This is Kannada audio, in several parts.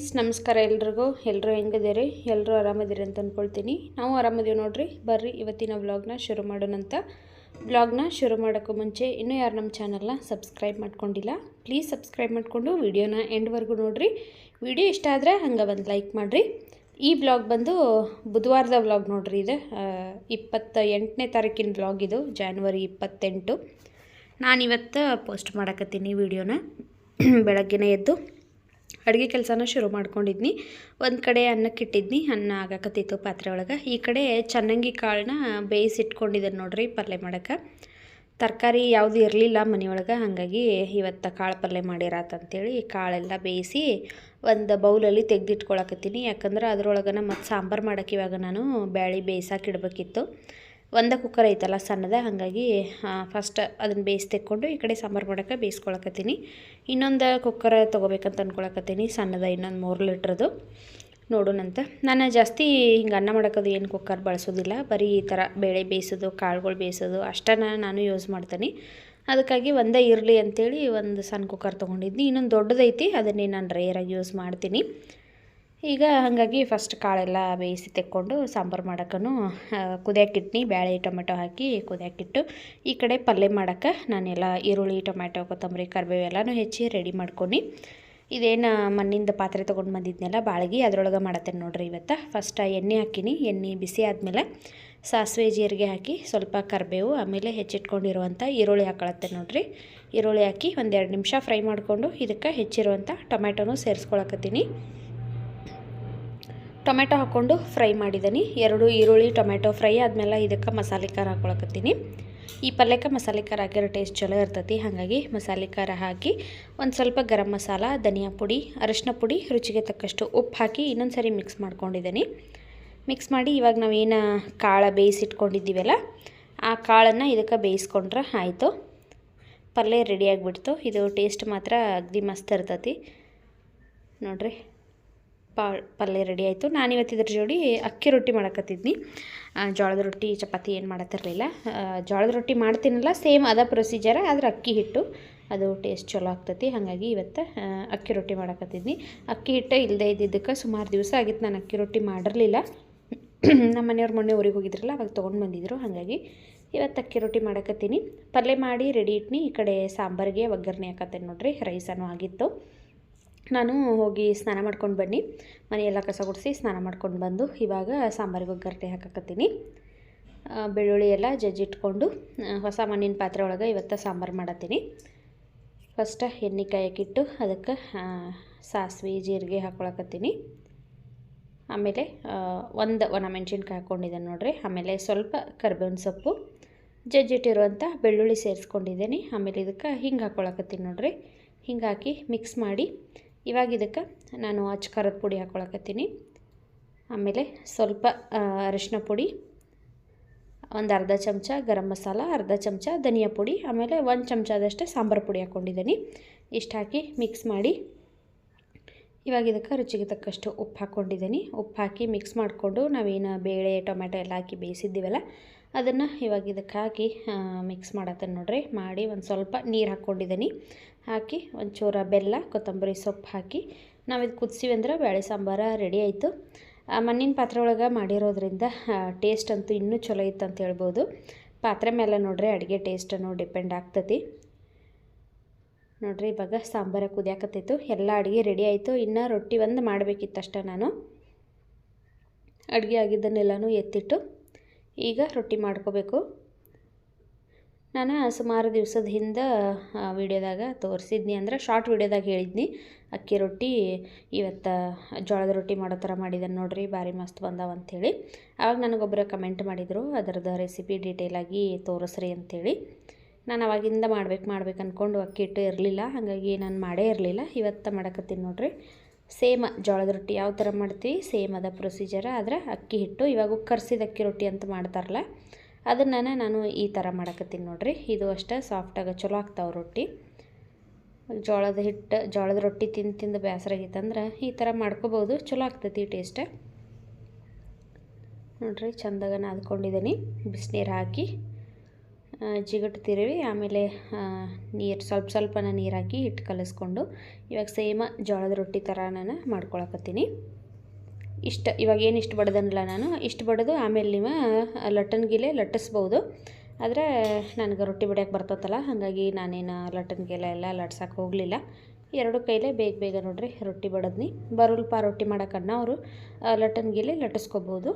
ಫ್ರೆಂಡ್ಸ್, ನಮಸ್ಕಾರ ಎಲ್ರಿಗೂ. ಎಲ್ಲರೂ ಹೆಂಗಿದ್ದೀರಿ? ಎಲ್ಲರೂ ಆರಾಮದಿರಿ ಅಂತ ಅಂದ್ಕೊಳ್ತೀನಿ ನಾವು ಆರಾಮದೀವಿ ನೋಡ್ರಿ. ಬರ್ರಿ, ಇವತ್ತಿನ ವ್ಲಾಗ್ನ ಶುರು ಮಾಡೋಣಂತ ವ್ಲಾಗ್ನ ಶುರು ಮಾಡೋಕ್ಕೂ ಮುಂಚೆ ಇನ್ನೂ ಯಾರು ನಮ್ಮ ಚಾನಲ್ನ ಸಬ್ಸ್ಕ್ರೈಬ್ ಮಾಡ್ಕೊಂಡಿಲ್ಲ, ಪ್ಲೀಸ್ ಸಬ್ಸ್ಕ್ರೈಬ್ ಮಾಡಿಕೊಂಡು ವಿಡಿಯೋನ ಎಂಡ್ವರೆಗೂ ನೋಡಿರಿ. ವಿಡಿಯೋ ಇಷ್ಟ ಆದರೆ ಹಂಗೆ ಒಂದು ಲೈಕ್ ಮಾಡಿರಿ. ಈ ವ್ಲಾಗ್ ಬಂದು ಬುಧವಾರದ ವ್ಲಾಗ್ ನೋಡ್ರಿ ಇದು. ಇಪ್ಪತ್ತ ಎಂಟನೇ ತಾರೀಕಿನ ವ್ಲಾಗ್ ಇದು, ಜಾನ್ವರಿ ಇಪ್ಪತ್ತೆಂಟು. ನಾನಿವತ್ತು ಪೋಸ್ಟ್ ಮಾಡಕತ್ತೀನಿ ವಿಡಿಯೋನ. ಬೆಳಗ್ಗೆನೇ ಎದ್ದು ಅಡುಗೆ ಕೆಲಸನ ಶುರು ಮಾಡ್ಕೊಂಡಿದ್ನಿ. ಒಂದು ಕಡೆ ಅನ್ನಕ್ಕೆ ಇಟ್ಟಿದ್ನಿ, ಅನ್ನ ಆಗಕತ್ತಿತ್ತು ಪಾತ್ರೆ ಒಳಗೆ ಈ ಕಡೆ ಚನ್ನಂಗಿ ಕಾಳನ್ನ ಬೇಯಿಸಿಟ್ಕೊಂಡಿದ್ದೆ ನೋಡ್ರಿ ಪಲ್ಯ ಮಾಡೋಕೆ. ತರಕಾರಿ ಯಾವುದು ಇರಲಿಲ್ಲ ಮನೆಯೊಳಗೆ, ಹಾಗಾಗಿ ಇವತ್ತು ಕಾಳು ಪಲ್ಯ ಮಾಡಿರಾತಂತೇಳಿ ಕಾಳೆಲ್ಲ ಬೇಯಿಸಿ ಒಂದು ಬೌಲಲ್ಲಿ ತೆಗೆದಿಟ್ಕೊಳಕತ್ತೀನಿ. ಯಾಕಂದ್ರೆ ಅದರೊಳಗನ ಮತ್ತು ಸಾಂಬಾರು ಮಾಡೋಕೆ ಇವಾಗ ನಾನು ಬ್ಯಾಳಿ ಇಡಬೇಕಿತ್ತು. ಒಂದೇ ಕುಕ್ಕರ್ ಐತಲ್ಲ ಸಣ್ಣದ, ಹಾಗಾಗಿ ಫಸ್ಟ್ ಅದನ್ನು ಬೇಯಿಸಿ ತೆಕ್ಕೊಂಡು ಈ ಕಡೆ ಸಾಂಬಾರು ಮಾಡೋಕೆ ಬೇಯಿಸ್ಕೊಳಕತ್ತೀನಿ. ಇನ್ನೊಂದು ಕುಕ್ಕರ್ ತೊಗೋಬೇಕಂತ ಅಂದ್ಕೊಳಕತ್ತೀನಿ ಸಣ್ಣದ, ಇನ್ನೊಂದು ಮೂರು ಲೀಟ್ರದು. ನೋಡೋಣಂತ ನಾನು ಜಾಸ್ತಿ ಹಿಂಗೆ ಅನ್ನ ಮಾಡೋಕ್ಕದು ಏನು ಕುಕ್ಕರ್ ಬಳಸೋದಿಲ್ಲ. ಬರೀ ಈ ಥರ ಬೇಳೆ ಬೇಯಿಸೋದು, ಕಾಳುಗಳು ಬೇಯಿಸೋದು, ಅಷ್ಟನ್ನು ನಾನು ಯೂಸ್ ಮಾಡ್ತೀನಿ. ಅದಕ್ಕಾಗಿ ಒಂದೇ ಇರಲಿ ಅಂಥೇಳಿ ಒಂದು ಸಣ್ಣ ಕುಕ್ಕರ್ ತೊಗೊಂಡಿದ್ನಿ. ಇನ್ನೊಂದು ದೊಡ್ಡದೈತಿ, ಅದನ್ನೇ ನಾನು ರೇರಾಗಿ ಯೂಸ್ ಮಾಡ್ತೀನಿ. ಈಗ ಹಾಗಾಗಿ ಫಸ್ಟ್ ಕಾಳೆಲ್ಲ ಬೇಯಿಸಿ ತೆಕ್ಕೊಂಡು ಸಾಂಬಾರು ಮಾಡೋಕ್ಕೂ ಕುದಿಯಾಕಿಟ್ನಿ ಬ್ಯಾಳೆ ಟೊಮೆಟೊ ಹಾಕಿ ಕುದಿಯಾಕಿಟ್ಟು, ಈ ಕಡೆ ಪಲ್ಯ ಮಾಡೋಕ್ಕೆ ನಾನೆಲ್ಲ ಈರುಳ್ಳಿ, ಟೊಮೆಟೊ, ಕೊತ್ತಂಬರಿ, ಕರಿಬೇವು ಎಲ್ಲನೂ ಹೆಚ್ಚಿ ರೆಡಿ ಮಾಡ್ಕೊಂಡು ಇದೇನು ಮಣ್ಣಿಂದ ಪಾತ್ರೆ ತೊಗೊಂಡು ಬಂದಿದ್ನೆಲ್ಲ ಬಾಳ್ಗಿ, ಅದರೊಳಗೆ ಮಾಡತ್ತೇನೆ ನೋಡ್ರಿ ಇವತ್ತು. ಫಸ್ಟ್ ಎಣ್ಣೆ ಹಾಕಿನಿ, ಎಣ್ಣೆ ಬಿಸಿ ಆದಮೇಲೆ ಸಾಸಿವೆ ಜೀರಿಗೆ ಹಾಕಿ, ಸ್ವಲ್ಪ ಕರಿಬೇವು, ಆಮೇಲೆ ಹೆಚ್ಚಿಟ್ಕೊಂಡಿರುವಂಥ ಈರುಳ್ಳಿ ಹಾಕೊಳತ್ತೆ ನೋಡ್ರಿ. ಈರುಳ್ಳಿ ಹಾಕಿ ಒಂದೆರಡು ನಿಮಿಷ ಫ್ರೈ ಮಾಡಿಕೊಂಡು ಇದಕ್ಕೆ ಹೆಚ್ಚಿರುವಂಥ ಟೊಮೆಟೊನೂ ಸೇರಿಸ್ಕೊಳಕತ್ತೀನಿ. ಟೊಮೆಟೊ ಹಾಕ್ಕೊಂಡು ಫ್ರೈ ಮಾಡಿದ್ದೀನಿ. ಎರಡು ಈರುಳ್ಳಿ, ಟೊಮೆಟೊ ಫ್ರೈ ಆದಮೇಲೆ ಇದಕ್ಕೆ ಮಸಾಲೆ ಖಾರ ಹಾಕ್ಕೊಳಕತ್ತೀನಿ. ಈ ಪಲ್ಯಕ್ಕೆ ಮಸಾಲೆ ಖಾರ ಹಾಕಿರೋ ಟೇಸ್ಟ್ ಚಲೋ ಇರ್ತೈತಿ. ಹಾಗಾಗಿ ಮಸಾಲೆ ಖಾರ ಹಾಕಿ ಒಂದು ಸ್ವಲ್ಪ ಗರಂ ಮಸಾಲ, ಧನಿಯಾ ಪುಡಿ ಅರಿಶಿನ ಪುಡಿ, ರುಚಿಗೆ ತಕ್ಕಷ್ಟು ಉಪ್ಪು ಹಾಕಿ ಇನ್ನೊಂದು ಸರಿ ಮಿಕ್ಸ್ ಮಾಡ್ಕೊಂಡಿದ್ದೀನಿ. ಮಿಕ್ಸ್ ಮಾಡಿ ಇವಾಗ ನಾವೇನು ಕಾಳು ಬೇಯಿಸಿಟ್ಕೊಂಡಿದ್ದೀವಲ್ಲ, ಆ ಕಾಳನ್ನು ಇದಕ್ಕೆ ಬೇಯಿಸ್ಕೊಂಡ್ರೆ ಆಯಿತು. ಪಲ್ಯ ರೆಡಿಯಾಗಿಬಿಡ್ತು ಇದು ಟೇಸ್ಟ್ ಮಾತ್ರ ಅಗ್ದಿ ಮಸ್ತ್ ಇರ್ತೈತಿ. ನೋಡ್ರಿ. ಪಾ, ಪಲ್ಯ ರೆಡಿ ಆಯಿತು. ನಾನು ಇವತ್ತು ಇದ್ರ ಜೋಡಿ ಅಕ್ಕಿ ರೊಟ್ಟಿ ಮಾಡಕತ್ತಿದ್ನಿ. ಜೋಳದ ರೊಟ್ಟಿ, ಚಪಾತಿ ಏನು ಮಾಡತ್ತಿರಲಿಲ್ಲ. ಜೋಳದ ರೊಟ್ಟಿ ಮಾಡ್ತೀನಲ್ಲ ಸೇಮ್ ಅದ ಪ್ರೊಸೀಜರ ಆದ್ರೆ ಅಕ್ಕಿ ಹಿಟ್ಟು. ಅದು ಟೇಸ್ಟ್ ಚಲೋ ಆಗ್ತೈತಿ, ಹಾಗಾಗಿ ಇವತ್ತು ಅಕ್ಕಿ ರೊಟ್ಟಿ ಮಾಡಕತ್ತಿದ್ನಿ. ಅಕ್ಕಿ ಹಿಟ್ಟು ಇಲ್ಲದೆ ಇದ್ದಿದ್ದಕ್ಕೆ ಸುಮಾರು ದಿವಸ ಆಗಿತ್ತು ನಾನು ಅಕ್ಕಿ ರೊಟ್ಟಿ ಮಾಡಿರಲಿಲ್ಲ. ನಮ್ಮ ಮನೆಯವ್ರ ಮೊನ್ನೆ ಊರಿಗೆ ಹೋಗಿದ್ರಲ್ಲ, ಅವಾಗ ತೊಗೊಂಡು ಬಂದಿದ್ರು, ಹಾಗಾಗಿ ಇವತ್ತು ಅಕ್ಕಿ ರೊಟ್ಟಿ ಮಾಡಕತ್ತೀನಿ. ಪಲ್ಯ ಮಾಡಿ ರೆಡಿ ಇಟ್ನಿ. ಈ ಕಡೆ ಸಾಂಬಾರಿಗೆ ಒಗ್ಗರಣೆ ಹಾಕತ್ತೇನೆ ನೋಡಿರಿ, ರೈಸನು ಆಗಿತ್ತು. ನಾನು ಹೋಗಿ ಸ್ನಾನ ಮಾಡ್ಕೊಂಡು ಬನ್ನಿ. ಮನೆಯೆಲ್ಲ ಕಸ ಗುಡಿಸಿ ಸ್ನಾನ ಮಾಡ್ಕೊಂಡು ಬಂದು ಇವಾಗ ಸಾಂಬಾರಿಗೆ ಒಗ್ಗರಣೆ ಹಾಕಕತ್ತೀನಿ. ಬೆಳ್ಳುಳ್ಳಿ ಎಲ್ಲ ಜಜ್ಜಿಟ್ಕೊಂಡು ಹೊಸ ಮಣ್ಣಿನ ಪಾತ್ರೆ ಒಳಗೆ ಇವತ್ತು ಸಾಂಬಾರು ಮಾಡತ್ತೀನಿ. ಫಸ್ಟ್ ಎಣ್ಣೆ ಕಾಯಕ್ಕಿಟ್ಟು ಅದಕ್ಕೆ ಸಾಸಿವೆ, ಜೀರಿಗೆ ಹಾಕ್ಕೊಳಕತ್ತೀನಿ ಆಮೇಲೆ ಒಂದು ಒಣ ಮೆಣಸಿನ್ಕಾಯಿ ಹಾಕ್ಕೊಂಡಿದ್ದೇನೆ ನೋಡಿರಿ. ಆಮೇಲೆ ಸ್ವಲ್ಪ ಕರ್ಬೇವಿನ ಸೊಪ್ಪು ಜಜ್ಜಿಟ್ಟಿರುವಂಥ ಬೆಳ್ಳುಳ್ಳಿ ಸೇರಿಸ್ಕೊಂಡಿದ್ದೀನಿ. ಆಮೇಲೆ ಇದಕ್ಕೆ ಹಿಂಗೆ ಹಾಕ್ಕೊಳಕತ್ತೀನಿ ನೋಡಿರಿ. ಹಿಂಗೆ ಹಾಕಿ ಮಿಕ್ಸ್ ಮಾಡಿ ಇವಾಗ ಇದಕ್ಕೆ ನಾನು ಅಚ್ಚ ಖಾರದ ಪುಡಿ ಹಾಕ್ಕೊಳಕತ್ತೀನಿ ಆಮೇಲೆ ಸ್ವಲ್ಪ ಅರಿಶಿನ ಪುಡಿ, ಒಂದು ಅರ್ಧ ಚಮಚ ಗರಂ ಮಸಾಲ, ಅರ್ಧ ಚಮಚ ಧನಿಯಾ ಪುಡಿ, ಆಮೇಲೆ ಒಂದು ಚಮಚದಷ್ಟೇ ಸಾಂಬಾರು ಪುಡಿ ಹಾಕ್ಕೊಂಡಿದ್ದೀನಿ ಇಷ್ಟು ಹಾಕಿ ಮಿಕ್ಸ್ ಮಾಡಿ ಇವಾಗ ಇದಕ್ಕೆ ರುಚಿಗೆ ತಕ್ಕಷ್ಟು ಉಪ್ಪು ಹಾಕ್ಕೊಂಡಿದ್ದೀನಿ ಉಪ್ಪು ಹಾಕಿ ಮಿಕ್ಸ್ ಮಾಡಿಕೊಂಡು ನಾವೇನು ಬೇಳೆ ಟೊಮೆಟೊ ಎಲ್ಲ ಹಾಕಿ ಬೇಯಿಸಿದ್ದೀವಲ್ಲ, ಅದನ್ನು ಇವಾಗ ಇದಕ್ಕೆ ಹಾಕಿ ಮಿಕ್ಸ್ ಮಾಡತ್ತೆ ನೋಡ್ರಿ. ಮಾಡಿ ಒಂದು ಸ್ವಲ್ಪ ನೀರು ಹಾಕ್ಕೊಂಡಿದ್ದೀನಿ ಹಾಕಿ ಒಂಚೂರ ಬೆಲ್ಲ, ಕೊತ್ತಂಬರಿ ಸೊಪ್ಪು ಹಾಕಿ ನಾವು ಇದು ಕುದಿಸಿವಿ ಅಂದ್ರೆ ಬೇಳೆ ಸಾಂಬಾರು ರೆಡಿ ಆಯಿತು. ಮಣ್ಣಿನ ಪಾತ್ರೆ ಒಳಗೆ ಮಾಡಿರೋದ್ರಿಂದ ಟೇಸ್ಟ್ ಅಂತೂ ಇನ್ನೂ ಚಲೋ ಇತ್ತು ಅಂತ ಹೇಳ್ಬೋದು. ಪಾತ್ರೆ ಮೇಲೆ ನೋಡ್ರಿ ಅಡುಗೆ ಟೇಸ್ಟನ್ನು ಡಿಪೆಂಡ್ ಆಗ್ತತಿ. ನೋಡ್ರಿ ಇವಾಗ ಸಾಂಬಾರ ಕುದಿಯಾಕತ್ತಿತ್ತು ಎಲ್ಲ ಅಡುಗೆ ರೆಡಿ ಆಯಿತು. ಇನ್ನು ರೊಟ್ಟಿ ಒಂದು ಮಾಡಬೇಕಿತ್ತಷ್ಟೆ ನಾನು. ಅಡುಗೆ ಆಗಿದ್ದನ್ನೆಲ್ಲನೂ ಎತ್ತಿಟ್ಟು ಈಗ ರೊಟ್ಟಿ ಮಾಡ್ಕೋಬೇಕು. ನಾನು ಸುಮಾರು ದಿವಸದ ಹಿಂದೆ ವಿಡಿಯೋದಾಗ ತೋರಿಸಿದ್ನಿ ಅಂದ್ರೆ ಶಾರ್ಟ್ ವೀಡಿಯೋದಾಗ ಹೇಳಿದ್ನಿ. ಅಕ್ಕಿ ರೊಟ್ಟಿ ಇವತ್ತು ಜೋಳದ ರೊಟ್ಟಿ ಮಾಡೋ ಥರ ಮಾಡಿದ್ದಾನೆ ನೋಡ್ರಿ, ಭಾರಿ ಮಸ್ತ್ ಬಂದಾವ ಅಂಥೇಳಿ ಆವಾಗ ನನಗೊಬ್ಬರು ಕಮೆಂಟ್ ಮಾಡಿದರು, ಅದರದ್ದು ರೆಸಿಪಿ ಡೀಟೇಲಾಗಿ ತೋರಿಸ್ರಿ ಅಂಥೇಳಿ ನಾನು ಅವಾಗಿಂದ ಮಾಡ್ಬೇಕು ಮಾಡ್ಬೇಕು ಅಂದ್ಕೊಂಡು ಅಕ್ಕಿ ಹಿಟ್ಟು ಇರಲಿಲ್ಲ, ಹಾಗಾಗಿ ನಾನು ಮಾಡೇ ಇರಲಿಲ್ಲ. ಇವತ್ತು ಮಾಡಕತ್ತೀನಿ ನೋಡ್ರಿ. ಸೇಮ್ ಜೋಳದ ರೊಟ್ಟಿ ಯಾವ ಥರ ಮಾಡ್ತೀವಿ, ಸೇಮ್ ಅದ ಪ್ರೊಸೀಜರ್ ಆದರೆ ಅಕ್ಕಿ ಹಿಟ್ಟು, ಇವಾಗ ಕರ್ಸಿದ ಅಕ್ಕಿ ರೊಟ್ಟಿ ಅಂತ ಮಾಡ್ತಾರಲ್ಲ ಅದನ್ನು ನಾನು ಈ ಥರ ಮಾಡಕತ್ತೀನಿ ನೋಡಿರಿ. ಇದು ಅಷ್ಟೇ ಸಾಫ್ಟಾಗಿ ಚಲೋ ಆಗ್ತಾವೆ ರೊಟ್ಟಿ. ಜೋಳದ ಹಿಟ್ಟು, ಜೋಳದ ರೊಟ್ಟಿ ತಿಂದು ತಿಂದು ಬೇಸರಾಗಿತ್ತಂದ್ರೆ ಈ ಥರ ಮಾಡ್ಕೋಬೋದು, ಚಲೋ ಆಗ್ತೈತಿ ಟೇಸ್ಟ್ ನೋಡ್ರಿ, ಚಂದಾಗ ನಾದ್ಕೊಂಡಿದ್ದೀನಿ ಬಿಸಿನೀರು ಹಾಕಿ ಜಿಗಟ್ತೀರಿ ಆಮೇಲೆ ನೀರು, ಸ್ವಲ್ಪ ಸ್ವಲ್ಪನ ನೀರು ಹಾಕಿ ಹಿಟ್ಟು ಕಲಿಸ್ಕೊಂಡು ಇವಾಗ ಸೇಮ ಜೋಳದ ರೊಟ್ಟಿ ಥರ ನಾನು ಮಾಡ್ಕೊಳಕತ್ತೀನಿ. ಇಷ್ಟ, ಇವಾಗ ಏನು ಇಷ್ಟು ಬಡ್ದನಲ್ಲ ನಾನು. ಇಷ್ಟು ಬಡ್ದು ಆಮೇಲೆ ನೀವು ಲಟ್ಟನ್ಗಿಲೆ ಲಟ್ಟಿಸ್ಬೋದು. ಆದರೆ ನನಗೆ ರೊಟ್ಟಿ ಬಡಿಯೋಕೆ ಬರ್ತೈತಲ್ಲ ಹಾಗಾಗಿ ನಾನೇನು ಲಟ್ಟನ್ಗಿಲೆ ಎಲ್ಲ ಲಟ್ಸಕ್ಕೆ ಹೋಗಲಿಲ್ಲ. ಎರಡು ಕೈಲೇ ಬೇಗ ಬೇಗ ನೋಡ್ರಿ ರೊಟ್ಟಿ ಬಡದ್ನಿ. ಬರುಲ್ಪ ರೊಟ್ಟಿ ಮಾಡೋಕ್ಕನ್ನ ಅವರು ಲಟ್ಟನ್ಗಿಲೆ ಲಟ್ಟಿಸ್ಕೊಬೋದು.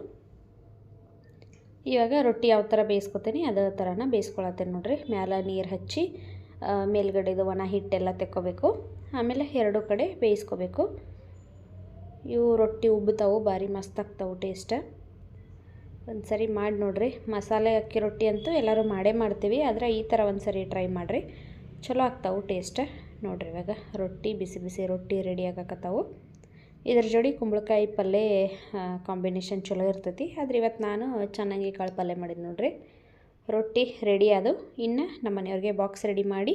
ಇವಾಗ ರೊಟ್ಟಿ ಯಾವ ಥರ ಬೇಯಿಸ್ಕೊತೀನಿ, ಅದೇ ಥರನ ಬೇಯಿಸ್ಕೊಳತ್ತೇನೆ ನೋಡ್ರಿ. ಮ್ಯಾಲೆ ನೀರು ಹಚ್ಚಿ ಮೇಲ್ಗಡೆದು ಒಣ ಹಿಟ್ಟೆಲ್ಲ ತೆಕ್ಕೋಬೇಕು. ಆಮೇಲೆ ಎರಡು ಕಡೆ ಬೇಯಿಸ್ಕೋಬೇಕು. ಇವು ರೊಟ್ಟಿ ಉಬ್ಬುತ್ತಾವು ಭಾರಿ ಮಸ್ತ್ ಆಗ್ತಾವೆ ಟೇಸ್ಟ್ ಒಂದು ಸರಿ ಮಾಡಿ ನೋಡ್ರಿ. ಮಸಾಲೆ ಅಕ್ಕಿ ರೊಟ್ಟಿ ಅಂತೂ ಎಲ್ಲರೂ ಮಾಡೇ ಮಾಡ್ತೀವಿ. ಆದರೆ ಈ ಥರ ಒಂದು ಸರಿ ಟ್ರೈ ಮಾಡಿರಿ. ಚಲೋ ಆಗ್ತಾವೆ ಟೇಸ್ಟ್ ನೋಡ್ರಿ ಇವಾಗ ರೊಟ್ಟಿ, ಬಿಸಿ ಬಿಸಿ ರೊಟ್ಟಿ ರೆಡಿ ಆಗಕತ್ತಾವು. ಇದ್ರ ಜೋಡಿ ಕುಂಬಳಕಾಯಿ ಪಲ್ಯ ಕಾಂಬಿನೇಷನ್ ಚಲೋ ಇರ್ತೈತಿ. ಆದ್ರೆ ಇವತ್ತು ನಾನು ಚೆನ್ನಾಗಿ ಕಾಳು ಪಲ್ಯ ಮಾಡಿದ್ದು ನೋಡಿರಿ. ರೊಟ್ಟಿ ರೆಡಿ ಅದು ಇನ್ನು ನಮ್ಮ ಮನೆಯವ್ರಿಗೆ ಬಾಕ್ಸ್ ರೆಡಿ ಮಾಡಿ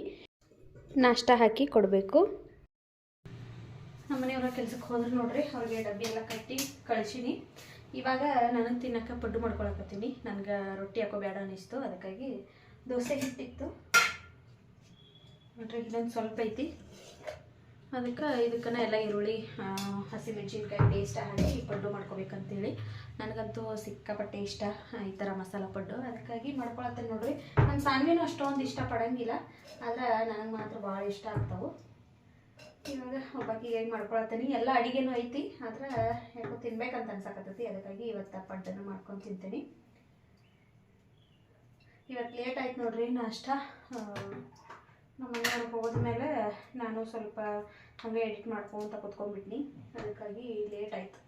ನಾಷ್ಟ ಹಾಕಿ ಕೊಡಬೇಕು. ನಮ್ಮ ಮನೆಯವ್ರ ಕೆಲ್ಸಕ್ಕೆ ಹೋದ್ರೆ ನೋಡ್ರಿ, ಅವ್ರಿಗೆ ಡಬ್ಬಿ ಎಲ್ಲ ಕಟ್ಟಿ ಕಳಿಸೀನಿ. ಇವಾಗ ನಾನು ತಿನ್ನಕ್ಕೆ ಪಡ್ಡು ಮಾಡ್ಕೊಳಕತ್ತೀನಿ ನನಗೆ ರೊಟ್ಟಿ ಹಾಕೋ ಬೇಡ ಅನ್ನಿಸ್ತು, ಅದಕ್ಕಾಗಿ ದೋಸೆ ಹಿಟ್ಟಿತ್ತು. ನೋಡ್ರಿ ಇದೊಂದು ಸ್ವಲ್ಪ ಐತಿ. ಅದಕ್ಕೆ ಇದಕ್ಕನ ಎಲ್ಲ ಈರುಳ್ಳಿ ಹಸಿಮೆಣ್ಸಿನ್ಕಾಯಿ ಟೇಸ್ಟ್ ಹಾಕಿ ಪಡ್ಡು ಮಾಡ್ಕೋಬೇಕಂತೇಳಿ. ನನಗಂತೂ ಸಿಕ್ಕಾಪಟ್ಟೆ ಇಷ್ಟ ಈ ಥರ ಮಸಾಲ ಪಡ್ಡು. ಅದಕ್ಕಾಗಿ ಮಾಡ್ಕೊಳತ್ತೇನೆ ನೋಡ್ರಿ. ನನ್ನ ಸಾನ್ವಿನೂ ಅಷ್ಟೊಂದು ಇಷ್ಟಪಡಂಗಿಲ್ಲ, ಆದ್ರೆ ನನಗೆ ಮಾತ್ರ ಭಾಳ ಇಷ್ಟ ಆಗ್ತಾವೆ. ಇವಾಗ ಒಬ್ಬಾಕಿಗೆ ಹೇಗೆ ಮಾಡ್ಕೊಳತ್ತೀನಿ? ಎಲ್ಲ ಅಡಿಗೆನೂ ಐತಿ, ಆದ್ರೆ ಯಾಕೋ ತಿನ್ಬೇಕಂತ ಅನ್ಸಕತ್ತೈತಿ, ಅದಕ್ಕಾಗಿ ಇವತ್ತು ಪಡ್ಡನ್ನು ಮಾಡ್ಕೊಂಡು ತಿಂತೀನಿ. ಇವತ್ತು ಲೇಟ್ ಆಯ್ತು ನೋಡ್ರಿ ನಾಷ್ಟ. ನಮ್ಮ ಮನೆಯವ್ರು ಹೋದ್ಮೇಲೆ ನಾನು ಸ್ವಲ್ಪ ಹಂಗೆ ಎಡಿಟ್ ಮಾಡ್ಕೊಂತ ಕುತ್ಕೊಂಡ್ಬಿಟ್ನಿ, ಅದಕ್ಕಾಗಿ ಲೇಟ್ ಆಯ್ತು.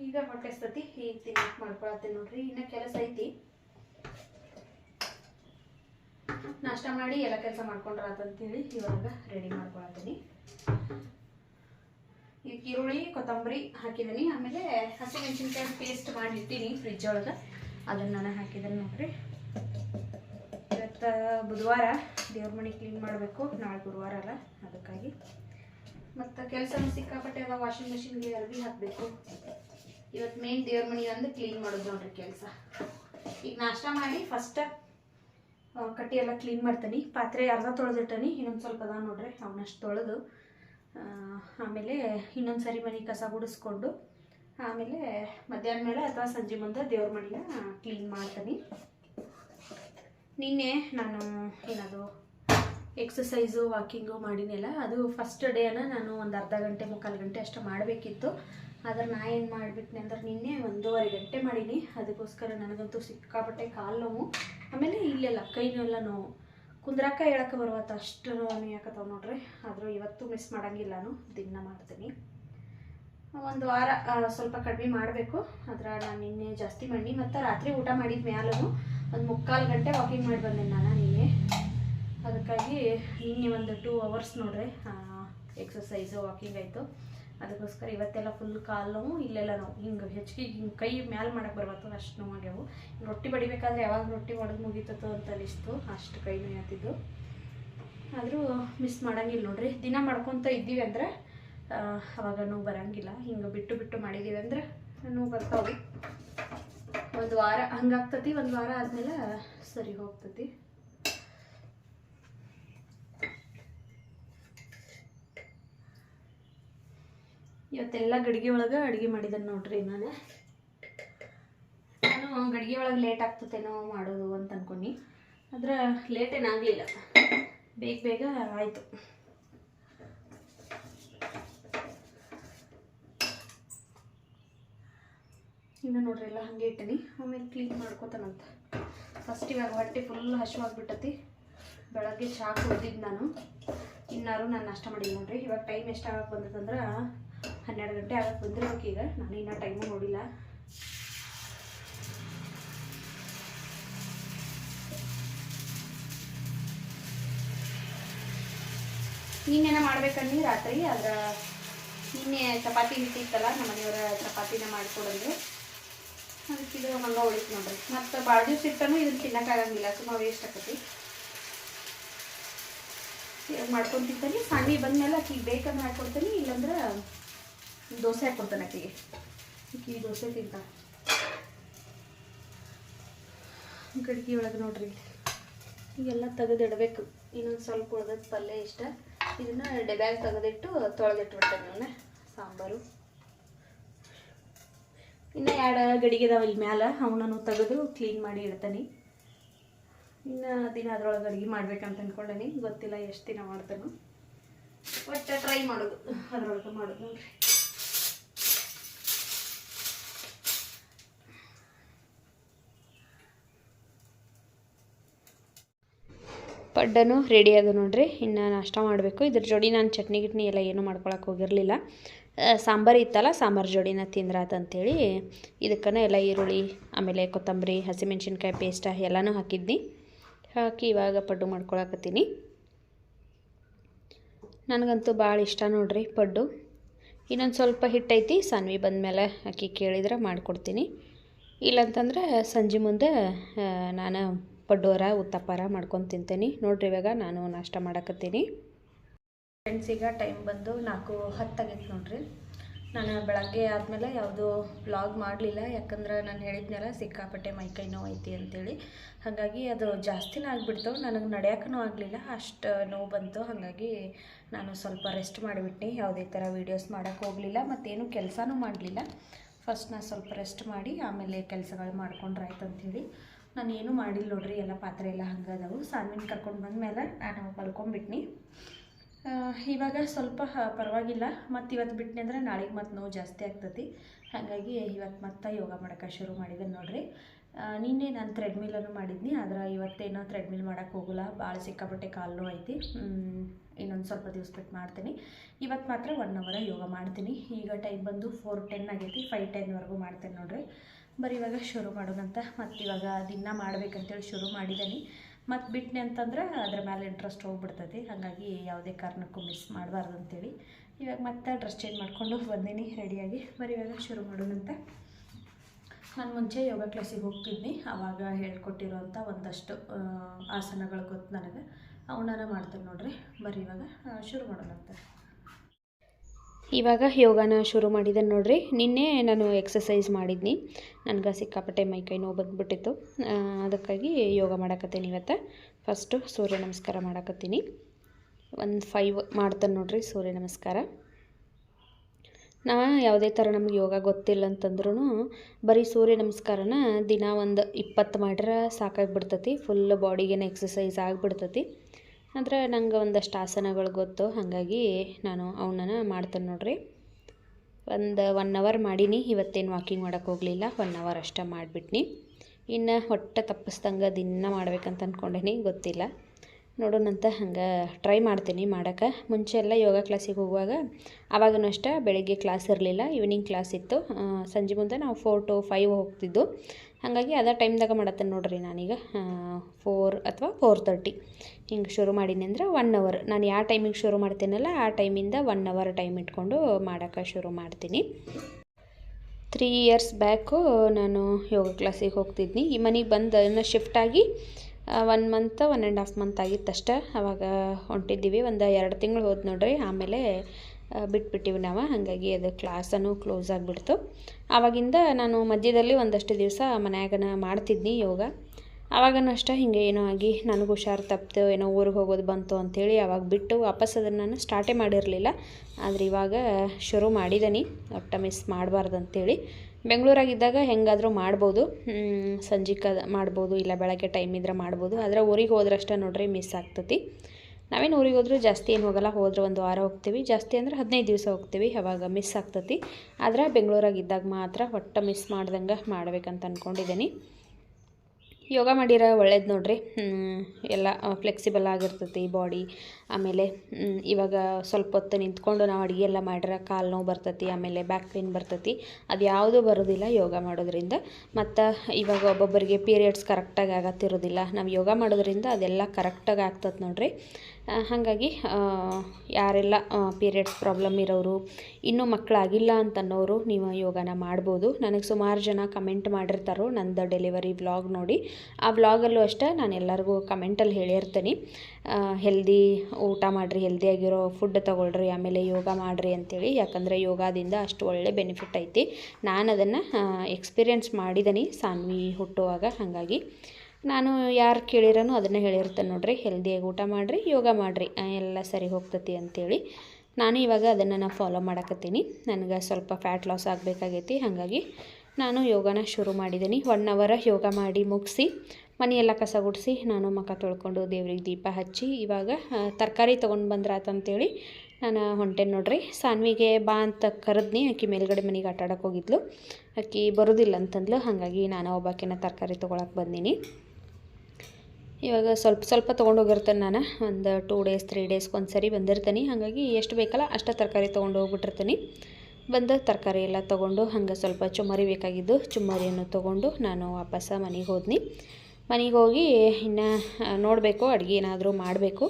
ಈಗ ಹೊಟ್ಟೆ ಸತಿ ಈಗ ತಿನ್ನಕ್ಕೆ ಮಾಡ್ಕೊಳತ್ತೀನಿ ನೋಡ್ರಿ, ಇನ್ನು ಕೆಲಸ ಐತಿ. ನಾಷ್ಟ ಮಾಡಿ ಎಲ್ಲ ಕೆಲಸ ಮಾಡ್ಕೊಂಡ್ರಾತಂತೇಳಿ ಇವಾಗ ರೆಡಿ ಮಾಡ್ಕೊಳತ್ತೀನಿ. ಈಗ ಈರುಳ್ಳಿ, ಕೊತ್ತಂಬರಿ ಹಾಕಿದ್ದೀನಿ ಆಮೇಲೆ ಹಸಿಮೆಣಸಿನ್ಕಾಯಿ ಪೇಸ್ಟ್ ಮಾಡಿ ಫ್ರಿಜ್ ಒಳಗೆ. ಅದನ್ನು ನಾನು ಹಾಕಿದ್ದೀನಿ ನೋಡ್ರಿ. ಇವತ್ತು ಬುಧವಾರ ದೇವ್ರ ಮನೆ ಕ್ಲೀನ್ ಮಾಡಬೇಕು. ನಾಳೆ ಗುರುವಾರ ಅಲ್ಲ, ಅದಕ್ಕಾಗಿ. ಮತ್ತು ಕೆಲಸ ಸಿಕ್ಕಾಪಟ್ಟೆ ಅದ ವಾಷಿಂಗ್ ಮೆಷಿನ್ಗೆ ಅರ್ಬಿ ಹಾಕಬೇಕು. ಇವತ್ತು ಮೇನ್ ದೇವ್ರ ಮನೆ ಅಂದ್ರೆ ಕ್ಲೀನ್ ಮಾಡೋದು ನೋಡ್ರಿ ಕೆಲಸ. ಈಗ ನಾಷ್ಟ ಮಾಡಿ ಫಸ್ಟ್ ಕಟ್ಟಿ ಎಲ್ಲ ಕ್ಲೀನ್ ಮಾಡ್ತೀನಿ. ಪಾತ್ರೆ ಅರ್ಧ ತೊಳೆದಿಟ್ಟನಿ, ಇನ್ನೊಂದು ಸ್ವಲ್ಪ ಅದ ನೋಡ್ರಿ ಅವನಷ್ಟು ತೊಳೆದು. ಆಮೇಲೆ ಇನ್ನೊಂದು ಸರಿ ಮನೆ ಕಸ ಗುಡಿಸ್ಕೊಂಡು, ಆಮೇಲೆ ಮಧ್ಯಾಹ್ನ ಮೇಲೆ ಅಥವಾ ಸಂಜೆ ಮುಂದೆ ದೇವ್ರ ಮನೆಯ ಕ್ಲೀನ್ ಮಾಡ್ತೀನಿ. ನಿನ್ನೆ ನಾನು ಏನದು ಎಕ್ಸಸೈಸು ವಾಕಿಂಗು ಮಾಡಿನೆಲ್ಲ. ಅದು ಫಸ್ಟ್ ಡೇನ ನಾನು ಒಂದು ಅರ್ಧ ಗಂಟೆ, ಮುಕ್ಕಾಲು ಗಂಟೆ ಅಷ್ಟು ಮಾಡಬೇಕಿತ್ತು. ಆದ್ರೆ ನಾ ಏನು ಮಾಡಿಬಿಟ್ನೆ ಅಂದ್ರೆ ನಿನ್ನೆ ಒಂದೂವರೆ ಗಂಟೆ ಮಾಡೀನಿ. ಅದಕ್ಕೋಸ್ಕರ ನನಗಂತೂ ಸಿಕ್ಕಾಪಟ್ಟೆ ಕಾಲು ನೋವು. ಆಮೇಲೆ ಇಲ್ಲೆಲ್ಲ ಕೈನೆಲ್ಲ ನೋವು ಕುಂದ್ರಾಕ ಹೇಳಕ್ಕೆ ಬರುವತ್ತ ಅಷ್ಟು ನೋವು ಯಾಕತ್ತಾವ ನೋಡ್ರಿ. ಆದರೂ ಇವತ್ತು ಮಿಸ್ ನಾನು ದಿನ ಮಾಡ್ತೀನಿ. ಒಂದು ವಾರ ಸ್ವಲ್ಪ ಕಡಿಮೆ ಮಾಡಬೇಕು. ಆದ್ರೆ ನಾನು ನಿನ್ನೆ ಜಾಸ್ತಿ ಮಾಡಿ ಮತ್ತು ರಾತ್ರಿ ಊಟ ಮಾಡಿದ ಮ್ಯಾಲೂ ಒಂದು ಮುಕ್ಕಾಲು ಗಂಟೆ ವಾಕಿಂಗ್ ಮಾಡಿ ಬಂದೆ ನಾನು ನಿನ್ನೆ. ಅದಕ್ಕಾಗಿ ನಿನ್ನೆ ಒಂದು ಟೂ ಅವರ್ಸ್ ನೋಡ್ರಿ ಎಕ್ಸಸೈಸು ವಾಕಿಂಗ್ ಆಯಿತು. ಅದಕ್ಕೋಸ್ಕರ ಇವತ್ತೆಲ್ಲ ಫುಲ್ ಕಾಲು ಇಲ್ಲೆಲ್ಲ ನಾವು. ಹಿಂಗೆ ಹೆಚ್ಚಿಗೆ ಹಿಂಗೆ ಕೈ ಮ್ಯಾಲೆ ಮಾಡಕ್ಕೆ ಬರ್ಬಾರ್ದು ಅಷ್ಟು ನೋವಾಗ್ಯಾವು. ರೊಟ್ಟಿ ಬಡಿಬೇಕಾದ್ರೆ ಯಾವಾಗ ರೊಟ್ಟಿ ಹೊಡೆದು ಮುಗೀತತೋ ಅಂತ ಅನಿಸ್ತು. ಅಷ್ಟು ಕೈ ನೋಯ್ತಿದ್ದು ಆದರೂ ಮಿಸ್ ಮಾಡೋಂಗಿಲ್ಲ ನೋಡ್ರಿ. ದಿನ ಮಾಡ್ಕೊತ ಇದ್ದೀವಿ ಅಂದ್ರೆ ಅವಾಗ ನೋವು ಬರೋಂಗಿಲ್ಲ. ಹಿಂಗೆ ಬಿಟ್ಟು ಬಿಟ್ಟು ಮಾಡಿದ್ದೀವಿ ಅಂದ್ರೆ ನೋವು ಬರ್ತಾವೆ ಒಂದು ವಾರ ಹಂಗಾಗ್ತತಿ, ಒಂದು ವಾರ ಆದಮೇಲೆ ಸರಿ ಹೋಗ್ತತಿ. ಇವತ್ತೆಲ್ಲ ಗಡಿಗೆ ಒಳಗೆ ಅಡುಗೆ ಮಾಡಿದ್ದಾನೆ ನೋಡ್ರಿ ನಾನು. ನಾನು ಗಡಿಗೆ ಒಳಗೆ ಲೇಟ್ ಆಗ್ತತೇನೋ ಮಾಡೋದು ಅಂತ ಅಂದ್ಕೊಂಡು ಆದ್ರೆ ಲೇಟ್ ಏನಾಗಲಿಲ್ಲ ಬೇಗ ಬೇಗ ಆಯಿತು. ಇನ್ನು ನೋಡ್ರಿ ಎಲ್ಲ ಹಾಗೆ ಇಟ್ಟನಿ. ಆಮೇಲೆ ಕ್ಲೀನ್ ಮಾಡ್ಕೋತಾನಂತ ಫಸ್ಟ್ ಇವಾಗ ಹೊಟ್ಟೆ ಫುಲ್ ಹಸುವಾಗ್ಬಿಟ್ಟತಿ ಬೆಳಗ್ಗೆ ಚಹಾ ಕುಡ್ದಿದ್ದು ನಾನು. ಇನ್ನಾರು ನಾನು ನಾಷ್ಟ ಮಾಡಿಲ್ಲ ನೋಡ್ರಿ. ಇವಾಗ ಟೈಮ್ ಎಷ್ಟು ಆಗಕ್ಕೆ ಬಂದದಂದ್ರೆ ಹನ್ನೆರಡು ಗಂಟೆ ಆಗಕ್ಕೆ ಬಂದಿರಬೇಕು ಈಗ. ನಾನು ಇನ್ನೂ ಟೈಮು ನೋಡಿಲ್ಲ. ನಿನ್ನೆನ ಮಾಡ್ಬೇಕನ್ನಿ ರಾತ್ರಿ. ಅದರ ನಿನ್ನೆ ಚಪಾತಿ ಹಿಟ್ಟಿತ್ತಲ್ಲ ನಮ್ಮ ಮನೆಯವರ ಚಪಾತಿನ ಮಾಡಿಕೊಡೋದು. ಅದಕ್ಕೆ ಇದು ಹಂಗೆ ಉಳಿತು ನೋಡ್ರಿ. ಮತ್ತು ಭಾಳ ದಿವ್ಸ ಇಟ್ಟನು ಇದನ್ನು ತಿನ್ನಕ್ಕಾಗಂಗಿಲ್ಲ ಸುಮ್ಮ ವೇಸ್ಟ್ ಆಕತಿ. ತಿಂತಾನೆ ಸಾಂಗಿ ಬಂದ್ಮೇಲೆ ಆಕಿಗೆ ಬೇಕಂದ್ರೆ ಹಾಕ್ಕೊಡ್ತೀನಿ ಇಲ್ಲಾಂದ್ರೆ ದೋಸೆ ಹಾಕೊಳ್ತಾನೆ ಅಕ್ಕಿಗೆ. ಅಕ್ಕಿ, ದೋಸೆ, ತಿಂತ. ಗಡಿಗೆ ಒಳಗೆ ನೋಡ್ರಿ. ಈಗೆಲ್ಲ ತೆಗೆದಿಡಬೇಕು. ಇನ್ನೊಂದು ಸ್ವಲ್ಪ ಉಳ್ದದ ಪಲ್ಯ ಇಷ್ಟ. ಇದನ್ನು ಡಬ್ಯಾಗ ತೆಗೆದಿಟ್ಟು ತೊಳೆದಿಟ್ಬಿಡ್ತೇನೆ ನಾನು ಸಾಂಬಾರು. ಇನ್ನು ಎರಡು ಗಡಿಗೆ ಇದಾವೆ ಇಲ್ಲಿ ಮ್ಯಾಲೆ, ಅವನನ್ನು ತೆಗೆದು ಕ್ಲೀನ್ ಮಾಡಿ ಇಡ್ತೀನಿ. ಇನ್ನು ದಿನ ಅದ್ರೊಳಗೆ ಅಡುಗೆ ಮಾಡ್ಬೇಕಂತ ಅಂದ್ಕೊಂಡೇನಿ ಗೊತ್ತಿಲ್ಲ ಎಷ್ಟು ದಿನ ಮಾಡ್ತಾನೋ. ಒಟ್ಟು ಟ್ರೈ ಮಾಡೋದು. ಅದ್ರೊಳಗೆ ಮಾಡೋದು ನೋಡ್ರಿ. ಪಡ್ಡನು ರೆಡಿ ಅದು ನೋಡ್ರಿ. ಇನ್ನು ನಾಷ್ಟ ಮಾಡಬೇಕು. ಇದ್ರ ಜೋಡಿ ನಾನು ಚಟ್ನಿ ಗಿಟ್ನಿ ಎಲ್ಲ ಏನೂ ಮಾಡ್ಕೊಳಕ್ಕೆ ಹೋಗಿರಲಿಲ್ಲ. ಸಾಂಬಾರು ಇತ್ತಲ್ಲ, ಸಾಂಬಾರು ಜೋಡಿನ ತಿಂದ್ರಾತಂಥೇಳಿ ಇದಕ್ಕನ ಎಲ್ಲ ಈರುಳ್ಳಿ, ಆಮೇಲೆ ಕೊತ್ತಂಬರಿ, ಹಸಿಮೆಣ್ಸಿನ್ಕಾಯಿ ಪೇಸ್ಟ ಎಲ್ಲನೂ ಹಾಕಿದ್ನಿ. ಹಾಕಿ ಇವಾಗ ಪಡ್ಡು ಮಾಡ್ಕೊಳಕತ್ತೀನಿ. ನನಗಂತೂ ಭಾಳ ಇಷ್ಟ ನೋಡ್ರಿ ಪಡ್ಡು. ಇನ್ನೊಂದು ಸ್ವಲ್ಪ ಹಿಟ್ಟೈತಿ, ಸಾನ್ವಿ ಬಂದಮೇಲೆ ಅಕ್ಕಿ ಕೇಳಿದ್ರೆ ಮಾಡಿಕೊಡ್ತೀನಿ. ಇಲ್ಲಂತಂದ್ರೆ ಸಂಜೆ ಮುಂದೆ ನಾನು ಪಡ್ಡೋರ ಉತ್ತಪ್ಪಾರ ಮಾಡ್ಕೊಂಡು ತಿಂತೀನಿ. ನೋಡ್ರಿ ಇವಾಗ ನಾನು ನಾಷ್ಟ ಮಾಡಕತ್ತೀನಿ. ಫ್ರೆಂಡ್ಸ್ ಈಗ ಟೈಮ್ ಬಂದು ನಾಲ್ಕು ಹತ್ತಾಗೈತೆ ನೋಡ್ರಿ. ನಾನು ಬೆಳಗ್ಗೆ ಆದಮೇಲೆ ಯಾವುದೂ ಬ್ಲಾಗ್ ಮಾಡಲಿಲ್ಲ. ಯಾಕಂದ್ರೆ ನಾನು ಹೇಳಿದ್ನಲ್ಲ, ಸಿಕ್ಕಾಪಟ್ಟೆ ಮೈಕೈ ನೋವು ಐತಿ ಅಂತೇಳಿ. ಹಾಗಾಗಿ ಅದು ಜಾಸ್ತಿನೇ ಆಗಿಬಿಡ್ತು. ನನಗೆ ನಡೆಯೋಕ್ಕೂ ಆಗಲಿಲ್ಲ. ಅಷ್ಟು ನೋವು ಬಂತು. ಹಾಗಾಗಿ ನಾನು ಸ್ವಲ್ಪ ರೆಸ್ಟ್ ಮಾಡಿಬಿಟ್ಟು ಯಾವುದೇ ಥರ ವೀಡಿಯೋಸ್ ಮಾಡೋಕ್ಕೆ ಹೋಗಲಿಲ್ಲ. ಮತ್ತೇನು ಕೆಲಸನೂ ಮಾಡಲಿಲ್ಲ. ಫಸ್ಟ್ ನಾನು ಸ್ವಲ್ಪ ರೆಸ್ಟ್ ಮಾಡಿ, ಆಮೇಲೆ ಕೆಲಸಗಳು ಮಾಡ್ಕೊಂಡ್ರಾಯ್ತು ಅಂಥೇಳಿ ನಾನು ಏನೂ ಮಾಡಿಲ್ಲ ನೋಡ್ರಿ, ಎಲ್ಲ ಪಾತ್ರೆ ಎಲ್ಲ ಹಂಗದವು. ಸಾನ್ವಿನ ಕರ್ಕೊಂಡು ಬಂದಮೇಲೆ ನಾನು ಮಲ್ಕೊಂಡ್ಬಿಟ್ನಿ ಇವಾಗ ಸ್ವಲ್ಪ ಪರವಾಗಿಲ್ಲ. ಮತ್ತು ಇವತ್ತು ಬಿಟ್ಟನೆ ಅಂದರೆ ನಾಳೆಗೆ ಮತ್ತೆ ನೋವು ಜಾಸ್ತಿ ಆಗ್ತತಿ. ಹಾಗಾಗಿ ಇವತ್ತು ಮತ್ತೆ ಯೋಗ ಮಾಡೋಕ್ಕೆ ಶುರು ಮಾಡಿದೆ ನೋಡ್ರಿ. ನಿನ್ನೆ ನಾನು ಥ್ರೆಡ್ಮಿಲನ್ನು ಮಾಡಿದ್ನಿ. ಆದ್ರೆ ಇವತ್ತೇನೋ ಥ್ರೆಡ್ಮಿಲ್ ಮಾಡೋಕ್ಕೆ ಹೋಗಲ್ಲ. ಭಾಳ ಸಿಕ್ಕಾಪಟ್ಟೆ ಕಾಲು ಐತಿ. ಇನ್ನೊಂದು ಸ್ವಲ್ಪ ದಿವಸ ಬಿಟ್ಟು ಮಾಡ್ತೀನಿ. ಇವತ್ತು ಮಾತ್ರ ಒನ್ ಅವರ ಯೋಗ ಮಾಡ್ತೀನಿ. ಈಗ ಟೈಮ್ ಬಂದು ಫೋರ್ ಟೆನ್ ಆಗೈತಿ. ಫೈವ್ ಟೆನ್ವರೆಗೂ ಮಾಡ್ತೇನೆ ನೋಡ್ರಿ. ಬರೀ ಇವಾಗ ಶುರು ಮಾಡೋಣಂತ. ಮತ್ತು ಇವಾಗ ದಿನ ಮಾಡ್ಬೇಕಂತೇಳಿ ಶುರು ಮಾಡಿದ್ದೀನಿ ಮತ್ತು ಬಿಟ್ನೆ ಅಂತಂದ್ರೆ ಅದ್ರ ಮೇಲೆ ಇಂಟ್ರೆಸ್ಟ್ ಹೋಗ್ಬಿಡ್ತೈತಿ ಹಾಗಾಗಿ ಯಾವುದೇ ಕಾರಣಕ್ಕೂ ಮಿಸ್ ಮಾಡಬಾರ್ದು ಅಂತೇಳಿ ಇವಾಗ ಮತ್ತೆ ಡ್ರೆಸ್ ಚೇಂಜ್ ಮಾಡಿಕೊಂಡು ಬಂದೀನಿ ರೆಡಿಯಾಗಿ ಬರೀ ಇವಾಗ ಶುರು ಮಾಡೋಣಂತ. ನಾನು ಮುಂಚೆ ಯೋಗ ಕ್ಲಾಸಿಗೆ ಹೋಗ್ತಿದ್ನಿ. ಆವಾಗ ಹೇಳ್ಕೊಟ್ಟಿರೋಂಥ ಒಂದಷ್ಟು ಆಸನಗಳು ಗೊತ್ತು ನನಗೆ. ಅವನ್ನ ಮಾಡ್ತೇನೆ ನೋಡ್ರಿ. ಬರೀ ಇವಾಗ ಶುರು ಮಾಡೋಣಂತ. ಇವಾಗ ಯೋಗನ ಶುರು ಮಾಡಿದೆ ನೋಡ್ರಿ. ನಿನ್ನೆ ನಾನು ಎಕ್ಸಸೈಸ್ ಮಾಡಿದ್ನಿ. ನನಗೆ ಸಿಕ್ಕಾಪಟ್ಟೆ ಮೈಕೈ ನೋವು ಬಂದ್ಬಿಟ್ಟಿತ್ತು. ಅದಕ್ಕಾಗಿ ಯೋಗ ಮಾಡಕತ್ತೀನಿ ಇವತ್ತು. ಫಸ್ಟು ಸೂರ್ಯ ನಮಸ್ಕಾರ ಮಾಡಕತ್ತೀನಿ. ಒಂದು ಫೈವ್ ಮಾಡ್ತಾನೆ ನೋಡ್ರಿ ಸೂರ್ಯ ನಮಸ್ಕಾರ. ನಾ ಯಾವುದೇ ಥರ ನಮ್ಗೆ ಯೋಗ ಗೊತ್ತಿಲ್ಲ ಅಂತಂದ್ರೂ ಬರೀ ಸೂರ್ಯ ನಮಸ್ಕಾರನ ದಿನ ಒಂದು ಇಪ್ಪತ್ತು ಮಾಡ್ರೆ ಸಾಕಾಗಿಬಿಡ್ತತಿ. Full ಬಾಡಿಗೇನೆ exercise ಆಗಿಬಿಡ್ತತಿ. ಆದರೆ ನಂಗೆ ಒಂದಷ್ಟು ಆಸನಗಳು ಗೊತ್ತು. ಹಾಗಾಗಿ ನಾನು ಅವನ್ನ ಮಾಡ್ತೇನೆ ನೋಡ್ರಿ. ಒಂದು ಒನ್ ಅವರ್ ಮಾಡೀನಿ. ಇವತ್ತೇನು ವಾಕಿಂಗ್ ಮಾಡೋಕ್ಕೆ ಹೋಗಲಿಲ್ಲ. ಒನ್ ಅವರ್ ಅಷ್ಟೇ ಮಾಡಿಬಿಟ್ನಿ. ಇನ್ನು ಹೊಟ್ಟೆ ತಪ್ಪಿಸ್ದಂಗೆ ದಿನ ಮಾಡ್ಬೇಕಂತ ಅಂದ್ಕೊಂಡೇನಿ ಗೊತ್ತಿಲ್ಲ. ನೋಡೋಣಂತ ಹಂಗೆ ಟ್ರೈ ಮಾಡ್ತೀನಿ ಮಾಡೋಕ್ಕೆ ಮುಂಚೆ ಎಲ್ಲ ಯೋಗ ಕ್ಲಾಸಿಗೆ ಹೋಗುವಾಗ ಆವಾಗನೂ ಅಷ್ಟೇ ಬೆಳಗ್ಗೆ ಕ್ಲಾಸ್ ಇರಲಿಲ್ಲ. ಈವ್ನಿಂಗ್ ಕ್ಲಾಸ್ ಇತ್ತು. ಸಂಜೆ ಮುಂದೆ ನಾವು ಫೋರ್ ಟು ಫೈವ್ ಹೋಗ್ತಿದ್ದು. ಹಾಗಾಗಿ ಅದೇ ಟೈಮ್ದಾಗ ಮಾಡತ್ತೇನೆ ನೋಡ್ರಿ ನಾನೀಗ ಫೋರ್ ಅಥವಾ ಫೋರ್ ತರ್ಟಿ ಹಿಂಗೆ ಶುರು ಮಾಡೀನಿ ಅಂದ್ರೆ ಒನ್ ಅವರ್ ನಾನು ಯಾವ ಟೈಮಿಗೆ ಶುರು ಮಾಡ್ತೀನಲ್ಲ, ಆ ಟೈಮಿಂದ ಒನ್ ಅವರ್ ಟೈಮ್ ಇಟ್ಕೊಂಡು ಮಾಡೋಕ್ಕೆ ಶುರು ಮಾಡ್ತೀನಿ. ತ್ರೀ ಇಯರ್ಸ್ ಬ್ಯಾಕು ನಾನು ಯೋಗ ಕ್ಲಾಸಿಗೆ ಹೋಗ್ತಿದ್ನಿ. ಈ ಮನೆಗೆ ಬಂದು ಇನ್ನು ಶಿಫ್ಟ್ ಆಗಿ one month one and half month ಆಗಿತ್ತಷ್ಟೇ. ಅವಾಗ ಹೊಂಟಿದ್ದೀವಿ. ಒಂದು ಎರಡು ತಿಂಗಳು ಹೋದ್ ನೋಡ್ರಿ. ಆಮೇಲೆ ಬಿಟ್ಬಿಟ್ಟಿವಿ ನಾವು. ಹಾಗಾಗಿ ಅದು ಕ್ಲಾಸನ್ನು ಕ್ಲೋಸ್ ಆಗಿಬಿಡ್ತು. ಆವಾಗಿಂದ ನಾನು ಮಧ್ಯದಲ್ಲಿ ಒಂದಷ್ಟು ದಿವಸ ಮನ್ಯಾಗನ ಮಾಡ್ತಿದ್ನಿ ಯೋಗ. ಆವಾಗನೂ ಅಷ್ಟೇ ಹಿಂಗೆ ಏನೋ ಆಗಿ ನನಗೆ ಹುಷಾರು ತಪ್ಪಿತು ಏನೋ ಊರಿಗೆ ಹೋಗೋದು ಬಂತು ಅಂಥೇಳಿ ಅವಾಗ ಬಿಟ್ಟು ವಾಪಸ್ ಅದನ್ನು ನಾನು ಸ್ಟಾರ್ಟೇ ಮಾಡಿರಲಿಲ್ಲ. ಆದರೆ ಇವಾಗ ಶುರು ಮಾಡಿದ್ದೀನಿ ಒಟ್ಟ ಮಿಸ್ ಮಾಡಬಾರ್ದು ಅಂಥೇಳಿ ಬೆಂಗಳೂರಾಗಿದ್ದಾಗ ಹೆಂಗಾದರೂ ಮಾಡ್ಬೋದು. ಸಂಜೆಗೆ ಮಾಡ್ಬೋದು, ಇಲ್ಲ ಬೆಳಗ್ಗೆ ಟೈಮ್ ಇದ್ರೆ ಮಾಡ್ಬೋದು. ಆದರೆ ಊರಿಗೆ ಹೋದ್ರಷ್ಟೇ ನೋಡ್ರಿ ಮಿಸ್ ಆಗ್ತತಿ. ನಾವೇನು ಊರಿಗೆ ಹೋದ್ರೂ ಜಾಸ್ತಿ ಏನು ಹೋಗಲ್ಲ, ಹೋದ್ರೆ ಒಂದು ವಾರ ಹೋಗ್ತೀವಿ. ಜಾಸ್ತಿ ಅಂದರೆ ಹದಿನೈದು ದಿವಸ ಹೋಗ್ತೀವಿ ಅವಾಗ ಮಿಸ್ ಆಗ್ತತಿ. ಆದ್ರೆ ಬೆಂಗಳೂರಾಗಿದ್ದಾಗ ಮಾತ್ರ ಒಟ್ಟು ಮಿಸ್ ಮಾಡ್ದಂಗೆ ಮಾಡಬೇಕಂತ ಅಂದ್ಕೊಂಡಿದ್ದೀನಿ ಯೋಗ ಮಾಡಿರೋ ಒಳ್ಳೇದು ನೋಡ್ರಿ. ಎಲ್ಲ ಫ್ಲೆಕ್ಸಿಬಲ್ ಆಗಿರ್ತೈತಿ ಬಾಡಿ ಆಮೇಲೆ ಇವಾಗ ಸ್ವಲ್ಪ ಹೊತ್ತು ನಿಂತ್ಕೊಂಡು ನಾವು ಅಡುಗೆ ಎಲ್ಲ ಮಾಡಿರೋ ಕಾಲು ನೋವು ಬರ್ತೈತಿ, ಆಮೇಲೆ ಬ್ಯಾಕ್ ಪೇನ್ ಬರ್ತೈತಿ. ಅದು ಯಾವುದೂ ಬರೋದಿಲ್ಲ ಯೋಗ ಮಾಡೋದ್ರಿಂದ. ಮತ್ತು ಇವಾಗ ಒಬ್ಬೊಬ್ಬರಿಗೆ ಪೀರಿಯಡ್ಸ್ ಕರೆಕ್ಟಾಗಿ ಆಗತ್ತಿರೋದಿಲ್ಲ. ನಾವು ಯೋಗ ಮಾಡೋದ್ರಿಂದ ಅದೆಲ್ಲ ಕರೆಕ್ಟಾಗಿ ಆಗ್ತದೆ ನೋಡ್ರಿ. ಹಾಗಾಗಿ ಯಾರೆಲ್ಲ ಪೀರಿಯಡ್ಸ್ ಪ್ರಾಬ್ಲಮ್ ಇರೋರು, ಇನ್ನೂ ಮಕ್ಕಳಾಗಿಲ್ಲ ಅಂತನ್ನೋರು ನೀವು ಯೋಗನ ಮಾಡ್ಬೋದು. ನನಗೆ ಸುಮಾರು ಜನ ಕಮೆಂಟ್ ಮಾಡಿರ್ತಾರೋ ನಂದು ಡೆಲಿವರಿ ವ್ಲಾಗ್ ನೋಡಿ. ಆ ವ್ಲಾಗಲ್ಲೂ ಅಷ್ಟೇ ನಾನು ಎಲ್ಲರಿಗೂ ಕಮೆಂಟಲ್ಲಿ ಹೇಳಿರ್ತೀನಿ. ಹೆಲ್ದಿ ಊಟ ಮಾಡಿರಿ ಹೆಲ್ದಿಯಾಗಿರೋ ಫುಡ್ ತೊಗೊಳ್ರಿ, ಆಮೇಲೆ ಯೋಗ ಮಾಡಿರಿ ಅಂತೇಳಿ. ಯಾಕಂದರೆ ಯೋಗದಿಂದ ಅಷ್ಟು ಒಳ್ಳೆ ಬೆನಿಫಿಟ್ ಐತಿ. ನಾನು ಅದನ್ನು ಎಕ್ಸ್ಪೀರಿಯೆನ್ಸ್ ಮಾಡಿದ್ದೀನಿ ಸಾನ್ವಿ ಹುಟ್ಟುವಾಗ. ಹಾಗಾಗಿ ನಾನು ಯಾರು ಕೇಳಿರೋನು ಅದನ್ನೇ ಹೇಳಿರ್ತೇನೆ ನೋಡ್ರಿ. ಹೆಲ್ದಿಯಾಗಿ ಊಟ ಮಾಡಿರಿ, ಯೋಗ ಮಾಡಿರಿ. ಎಲ್ಲ ಸರಿ ಹೋಗ್ತತಿ ಅಂಥೇಳಿ ನಾನು ಇವಾಗ ಅದನ್ನು ನಾನು ಫಾಲೋ ಮಾಡಕತ್ತೀನಿ. ನನಗೆ ಸ್ವಲ್ಪ ಫ್ಯಾಟ್ ಲಾಸ್ ಆಗಬೇಕಾಗೈತಿ. ಹಾಗಾಗಿ ನಾನು ಯೋಗನ ಶುರು ಮಾಡಿದ್ದೀನಿ. ಒನ್ ಅವರ ಯೋಗ ಮಾಡಿ ಮುಗಿಸಿ, ಮನೆಯೆಲ್ಲ ಕಸ ಗುಡಿಸಿ, ನಾನು ಮುಖ ತೊಳ್ಕೊಂಡು ದೇವ್ರಿಗೆ ದೀಪ ಹಚ್ಚಿ, ಇವಾಗ ತರಕಾರಿ ತೊಗೊಂಡು ಬಂದ್ರಾತಂತೇಳಿ ನಾನು ಹೊಂಟೆ ನೋಡ್ರಿ. ಸಾನ್ವಿಗೆ ಬಾ ಅಂತ ಕರೆದ್ನಿ ಆಕಿ ಮೇಲ್ಗಡೆ ಮನೆಗೆ ಆಟಾಡೋಕೆ ಹೋಗಿದ್ಲು. ಆಕಿ ಬರೋದಿಲ್ಲ ಅಂತಂದ್ಲು. ಹಾಗಾಗಿ ನಾನು ಒಬ್ಬಾಕಿನ ತರಕಾರಿ ತೊಗೊಳಕ್ಕೆ ಬಂದೀನಿ. ಇವಾಗ ಸ್ವಲ್ಪ ಸ್ವಲ್ಪ ತೊಗೊಂಡೋಗಿರ್ತೇನೆ ನಾನು. ಒಂದು ಟೂ ಡೇಸ್ ತ್ರೀ ಡೇಸ್ಗೆ ಒಂದು ಸರಿ ಬಂದಿರ್ತೀನಿ. ಹಾಗಾಗಿ ಎಷ್ಟು ಬೇಕಲ್ಲ ಅಷ್ಟೇ ತರಕಾರಿ ತೊಗೊಂಡು ಹೋಗ್ಬಿಟ್ಟಿರ್ತೀನಿ ಬಂದ ತರಕಾರಿ ಎಲ್ಲ ತೊಗೊಂಡು ಹಂಗೆ ಸ್ವಲ್ಪ ಚುಮ್ಮರಿ ಬೇಕಾಗಿದ್ದು ಚುಮ್ಮರಿಯನ್ನು ತೊಗೊಂಡು ನಾನು ವಾಪಸ್ ಮನೆಗೆ ಹೋದ್ನಿ. ಮನೆಗೆ ಹೋಗಿ ಇನ್ನು ನೋಡಬೇಕು, ಅಡುಗೆ ಏನಾದರೂ ಮಾಡಬೇಕು.